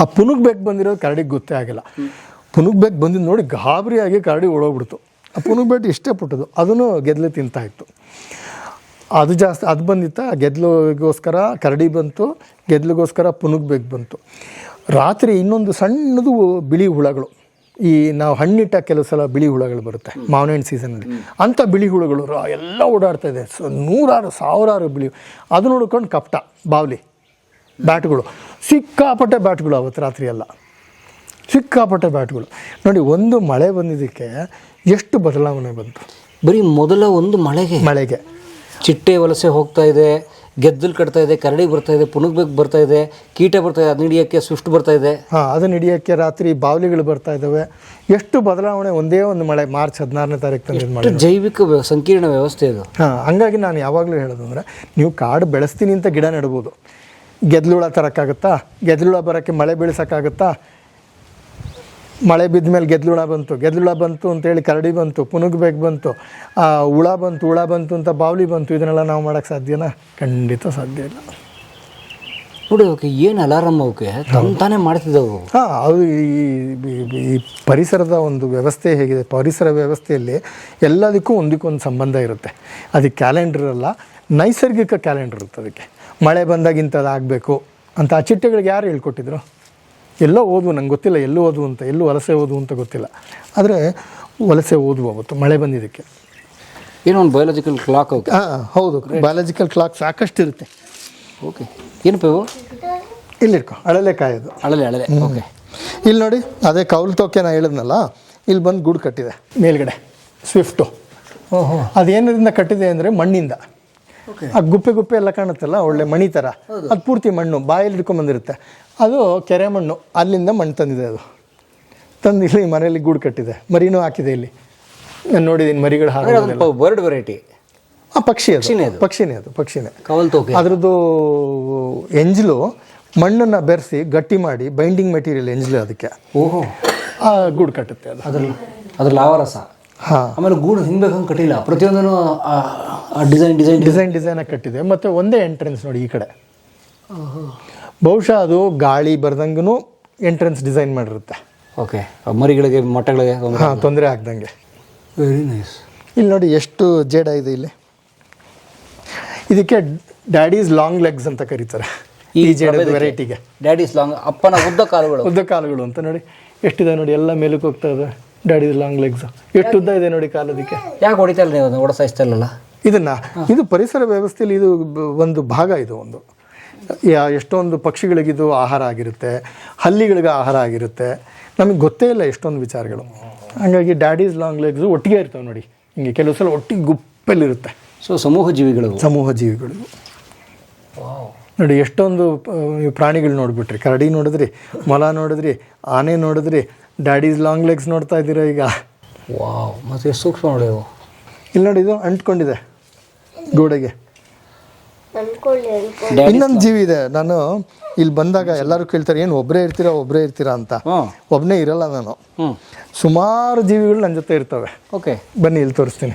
ಆ ಪುನುಗ್ ಬೇಕ್ ಬಂದಿರೋದು ಕರಡಿಗೆ ಗೊತ್ತೇ ಆಗಿಲ್ಲ. ಪುನುಗ್ ಬೇಕ್ ಬಂದಿದ್ದು ನೋಡಿ ಗಾಬರಿಯಾಗಿ ಕರಡಿ ಓಡೋಗ್ಬಿಡ್ತು. ಆ ಪುನುಗ್ ಬೇಟ್ ಇಷ್ಟೇ ಪುಟ್ಟದು ಅದನ್ನು ಗೆದ್ಲೆ ತಿಂತಾ ಇತ್ತು. ಅದು ಜಾಸ್ತಿ ಅದು ಬಂದಿತ್ತ ಗೆದ್ಲುಗೋಸ್ಕರ ಕರಡಿ ಬಂತು ಗೆದ್ಲುಗೋಸ್ಕರ ಪುನುಗ್ ಬೇಕು ಬಂತು. ರಾತ್ರಿ ಇನ್ನೊಂದು ಸಣ್ಣದು ಬಿಳಿ ಹುಳಗಳು. ಈ ನಾವು ಹಣ್ಣಿಟ್ಟ ಕೆಲವು ಸಲ ಬಿಳಿ ಹುಳಗಳು ಬರುತ್ತೆ ಮಾವಿನ ಹಣ್ಣು ಸೀಸನಲ್ಲಿ. ಅಂಥ ಬಿಳಿ ಹುಳುಗಳು ಎಲ್ಲ ಓಡಾಡ್ತಾ ಇದೆ. ಸೊ ನೂರಾರು ಸಾವಿರಾರು ಬಿಳಿ ಅದು ನೋಡ್ಕೊಂಡು ಕಪ್ಟ ಬಾವ್ಲಿ ಬ್ಯಾಟ್ಗಳು. ಸಿಕ್ಕಾಪಟ್ಟೆ ಬ್ಯಾಟ್ಗಳು ಅವತ್ತು ರಾತ್ರಿ ಎಲ್ಲ. ಸಿಕ್ಕಾಪಟ್ಟೆ ಬ್ಯಾಟ್ಗಳು. ನೋಡಿ ಒಂದು ಮಳೆ ಬಂದಿದ್ದಕ್ಕೆ ಎಷ್ಟು ಬದಲಾವಣೆ ಬಂತು? ಬರೀ ಮೊದಲ ಒಂದು ಮಳೆಗೆ. ಮಳೆಗೆ. ಚಿಟ್ಟೆ ವಲಸೆ ಹೋಗ್ತಾ ಇದೆ ಗೆದ್ದಲು ಕಟ್ತಾ ಇದೆ ಕರಡಿ ಬರ್ತಾ ಇದೆ ಪುಣಗ್ಬೇಕು ಬರ್ತಾ ಇದೆ ಕೀಟ ಬರ್ತಾ ಇದೆ ಅದನ್ನ ಹಿಡಿಯೋಕ್ಕೆ ಸುಷ್ಟು ಬರ್ತಾ ಇದೆ. ಹಾಂ ಅದನ್ನ ಹಿಡಿಯೋಕ್ಕೆ ರಾತ್ರಿ ಬಾವಲಿಗಳು ಬರ್ತಾ ಇದ್ದಾವೆ ಎಷ್ಟು ಬದಲಾವಣೆ ಒಂದೇ ಒಂದು ಮಳೆ ಮಾರ್ಚ್ ಹದಿನಾರನೇ ತಾರೀಕು ಜೈವಿಕ ಸಂಕೀರ್ಣ ವ್ಯವಸ್ಥೆ ಇದು. ಹಾಂ ಹಂಗಾಗಿ ನಾನು ಯಾವಾಗಲೂ ಹೇಳೋದು ಅಂದರೆ ನೀವು ಕಾಡು ಬೆಳೆಸ್ತೀನಿ ಅಂತ ಗಿಡ ನೆಡ್ಬೋದು. ಗೆದ್ಲುಳ ತರೋಕ್ಕಾಗುತ್ತಾ? ಗೆದ್ಲುಳ ಬರೋಕ್ಕೆ ಮಳೆ ಬೀಳ್ಸೋಕ್ಕಾಗುತ್ತಾ? ಮಳೆ ಬಿದ್ದ ಮೇಲೆ ಗೆದ್ಲುಳ ಬಂತು ಗೆದ್ಲುಳ ಬಂತು ಅಂತೇಳಿ ಕರಡಿ ಬಂತು ಪುನುಗ್ಬೇಕು ಬಂತು ಆ, ಹುಳ ಬಂತು ಹುಳ ಬಂತು ಅಂತ ಬಾವಲಿ ಬಂತು ಇದನ್ನೆಲ್ಲ ನಾವು ಮಾಡೋಕ್ಕೆ ಸಾಧ್ಯನಾ? ಖಂಡಿತ ಸಾಧ್ಯ ಇಲ್ಲ. ನೋಡಿ ಅವಕ್ಕೆ ಏನು ಅಲಾರಮ್ ಅವಕ್ಕೆ ತಂತಾನೆ ಮಾಡ್ತಿದ್ದವು. ಹಾಂ ಅದು ಈ- ಪರಿಸರದ ಒಂದು ವ್ಯವಸ್ಥೆ ಹೇಗಿದೆ? ಪರಿಸರ ವ್ಯವಸ್ಥೆಯಲ್ಲಿ ಎಲ್ಲದಕ್ಕೂ ಒಂದಕ್ಕೊಂದು ಸಂಬಂಧ ಇರುತ್ತೆ. ಅದು ಕ್ಯಾಲೆಂಡರ್ ಅಲ್ಲ ನೈಸರ್ಗಿಕ ಕ್ಯಾಲೆಂಡರ್ ಇರುತ್ತೆ ಅದಕ್ಕೆ. ಮಳೆ ಬಂದಾಗ ಇಂಥದ್ದು ಆಗಬೇಕು ಅಂತ ಆ ಚಿಟ್ಟೆಗಳಿಗೆ ಯಾರು ಹೇಳ್ಕೊಟ್ಟಿದ್ರು? ಎಲ್ಲೋ ಓದುವ ನಂಗೆ ಗೊತ್ತಿಲ್ಲ ಎಲ್ಲೂ ಓದು ಅಂತ ಎಲ್ಲೂ ವಲಸೆ ಓದು ಅಂತ ಗೊತ್ತಿಲ್ಲ. ಆದರೆ ವಲಸೆ ಓದುವ ಅವತ್ತು ಮಳೆ ಬಂದಿದ್ದಕ್ಕೆ. ಏನೋ ಒಂದು ಬಯಾಲಜಿಕಲ್ ಕ್ಲಾಕ್ ಹಾಂ ಹೌದು ಬಯಾಲಜಿಕಲ್ ಕ್ಲಾಕ್ ಸಾಕಷ್ಟು ಇರುತ್ತೆ ಓಕೆ ಏನು ಪೇವು? ಇಲ್ಲಿರ್ಕೊ ಅಳಲೆ ಕಾಯೋದು. ಅಳಲೆ ಅಳಲೆ. ಓಕೆ ಇಲ್ಲಿ ನೋಡಿ ಅದೇ ಕೌಲ್ ತೋಕೆ ನಾ ಹೇಳಿದ್ನಲ್ಲ ಇಲ್ಲಿ ಬಂದು ಗೂಡು ಕಟ್ಟಿದೆ ಮೇಲ್ಗಡೆ. ಸ್ವಿಫ್ಟು ಓಹೋ. ಅದೇನರಿಂದ ಕಟ್ಟಿದೆ ಅಂದರೆ ಮಣ್ಣಿಂದ. ಆ ಗುಪ್ಪೆ ಗುಪ್ಪೆ ಎಲ್ಲ ಕಾಣುತ್ತಲ್ಲ ಒಳ್ಳೆ ಮಣಿ ಥರ ಅದು ಪೂರ್ತಿ ಮಣ್ಣು ಬಾಯಲ್ಲಿ ಹಿಡ್ಕೊಂಬಂದಿರುತ್ತೆ ಅದು ಕೆರೆ ಮಣ್ಣು ಅಲ್ಲಿಂದ ಮಣ್ಣು ತಂದಿದೆ ಅದು. ತಂದು ಇಲ್ಲಿ ಮನೆಯಲ್ಲಿ ಗೂಡು ಕಟ್ಟಿದೆ ಮರಿನೂ ಹಾಕಿದೆ ಇಲ್ಲಿ. ನಾನು ನೋಡಿದ್ದೀನಿ ಮರಿಗಳು ಹಾಕಿದೆ ಬರ್ಡ್ ವೆರೈಟಿ ಆ ಪಕ್ಷಿ ಅದು ಪಕ್ಷಿನೇ ಅದು? ಪಕ್ಷಿನೇ ಅದ್ರದ್ದು ಎಂಜಲು ಮಣ್ಣನ್ನು ಬೆರೆಸಿ ಗಟ್ಟಿ ಮಾಡಿ ಬೈಂಡಿಂಗ್ ಮೆಟೀರಿಯಲ್ ಎಂಜಲು ಅದಕ್ಕೆ. ಓಹೋ. ಆ ಗೂಡು ಕಟ್ಟುತ್ತೆ ಅದು. ಅದ್ರಲ್ಲಿ ಅದ್ರ ಲಾವರಸ ಆಮೇಲೆ ಗೂಡು ಹಿಂಗೆ ಬೇಕಂಗೆ ಕಟ್ಟಿಲ್ಲ. ಪ್ರತಿಯೊಂದನ್ನು ಡಿಸೈನ್ ಡಿಸೈನ್ ಡಿಸೈನ್. ಡಿಸೈನಾಗಿ ಕಟ್ಟಿದೆ. ಮತ್ತು ಒಂದೇ ಎಂಟ್ರೆನ್ಸ್ ನೋಡಿ ಈ ಕಡೆ. ಬಹುಶಃ ಅದು ಗಾಳಿ ಬರ್ದಂಗೂ ಎಂಟ್ರೆನ್ಸ್ ಡಿಸೈನ್ ಮಾಡಿರುತ್ತೆ. ಓಕೆ. ಮರಿಗಳಿಗೆ ಮೊಟ್ಟೆಗಳಿಗೆ ಹಾಂ ತೊಂದರೆ ಆಗ್ದಂಗೆ. ವೆರಿ ನೈಸ್ ಇಲ್ಲಿ ನೋಡಿ ಎಷ್ಟು ಜೇಡ ಇದೆ ಇಲ್ಲಿ. ಇದಕ್ಕೆ ಡ್ಯಾಡೀಸ್ ಲಾಂಗ್ ಲೆಗ್ಸ್ ಅಂತ ಕರೀತಾರೆ. ಈ ಜೇಡ ವೆರೈಟಿಗೆ ಡ್ಯಾಡೀಸ್ ಲಾಂಗ್ ಅಪ್ಪನ ಉದ್ದ ಕಾಲುಗಳು. ಉದ್ದ ಕಾಲುಗಳು ಅಂತ ನೋಡಿ. ಎಷ್ಟಿದೆ ನೋಡಿ ಎಲ್ಲ ಮೇಲಕ್ಕೆ ಹೋಗ್ತಾ ಇದೆ. ಡ್ಯಾಡೀಸ್ ಲಾಂಗ್ ಲೆಗ್ಸ್ ಎಷ್ಟು ಉದ್ದ ಇದೆ ನೋಡಿ ಕಾಲದಕ್ಕೆ. ಯಾಕೆ ಹೊಡಿತಾ ಇಲ್ಲ ನೀವು ಓಡಿಸ್ತಾ ಇಲ್ಲಲ್ಲ ಇದನ್ನ ಇದು ಪರಿಸರ ವ್ಯವಸ್ಥೆಯಲ್ಲಿ ಇದು ಒಂದು ಭಾಗ ಇದು ಒಂದು. ಯಾ- ಎಷ್ಟೊಂದು ಪಕ್ಷಿಗಳಿಗಿದು ಆಹಾರ ಆಗಿರುತ್ತೆ ಹಲ್ಲಿಗಳಿಗೆ ಆಹಾರ ಆಗಿರುತ್ತೆ. ನಮಗೆ ಗೊತ್ತೇ ಇಲ್ಲ ಎಷ್ಟೊಂದು ವಿಚಾರಗಳು. ಹಾಗಾಗಿ ಡ್ಯಾಡೀಸ್ ಲಾಂಗ್ ಲೆಗ್ಸು ಒಟ್ಟಿಗೆ ಇರ್ತವೆ ನೋಡಿ. ಹಿಂಗೆ ಕೆಲವು ಸಲ ಒಟ್ಟಿಗೆ ಗುಪ್ಪಲ್ಲಿರುತ್ತೆ. ಸೊ ಸಮೂಹ ಜೀವಿಗಳು. ಸಮೂಹ ಜೀವಿಗಳು. ನೋಡಿ ಎಷ್ಟೊಂದು ಪ್ರಾಣಿಗಳು ನೋಡಿಬಿಟ್ರಿ. ಕರಡಿ ನೋಡಿದ್ರಿ ಮೊಲ ನೋಡಿದ್ರಿ ಆನೆ ನೋಡಿದ್ರಿ ಡ್ಯಾಡೀಸ್ ಲಾಂಗ್ ಲೆಗ್ಸ್ ನೋಡ್ತಾ ಇದ್ದೀರಾ ಈಗ? ವಾವ್ ಮತ್ತೆ ಎಷ್ಟು ಸೂಕ್ಷ್ಮ ನೋಡಿ ಅವು ಇಲ್ಲಿ ನೋಡಿ ಇದು ಅಂಟ್ಕೊಂಡಿದೆ. ಗೋಡೆಗೆ. ಇನ್ನೊಂದು ಜೀವಿ ಇದೆ. ನಾನು ಇಲ್ಲಿ ಬಂದಾಗ ಎಲ್ಲರೂ ಕೇಳ್ತಾರೆ ಏನು ಒಬ್ಬರೇ ಇರ್ತೀರಾ ಒಬ್ಬರೇ ಇರ್ತೀರಾ ಅಂತ? ಒಬ್ಬನೇ ಇರಲ್ಲ ನಾನು. ಹ್ಮ್. ಸುಮಾರು ಜೀವಿಗಳು ನನ್ನ ಜೊತೆ ಇರ್ತವೆ. ಓಕೆ ಬನ್ನಿ ಇಲ್ಲಿ ತೋರಿಸ್ತೀನಿ.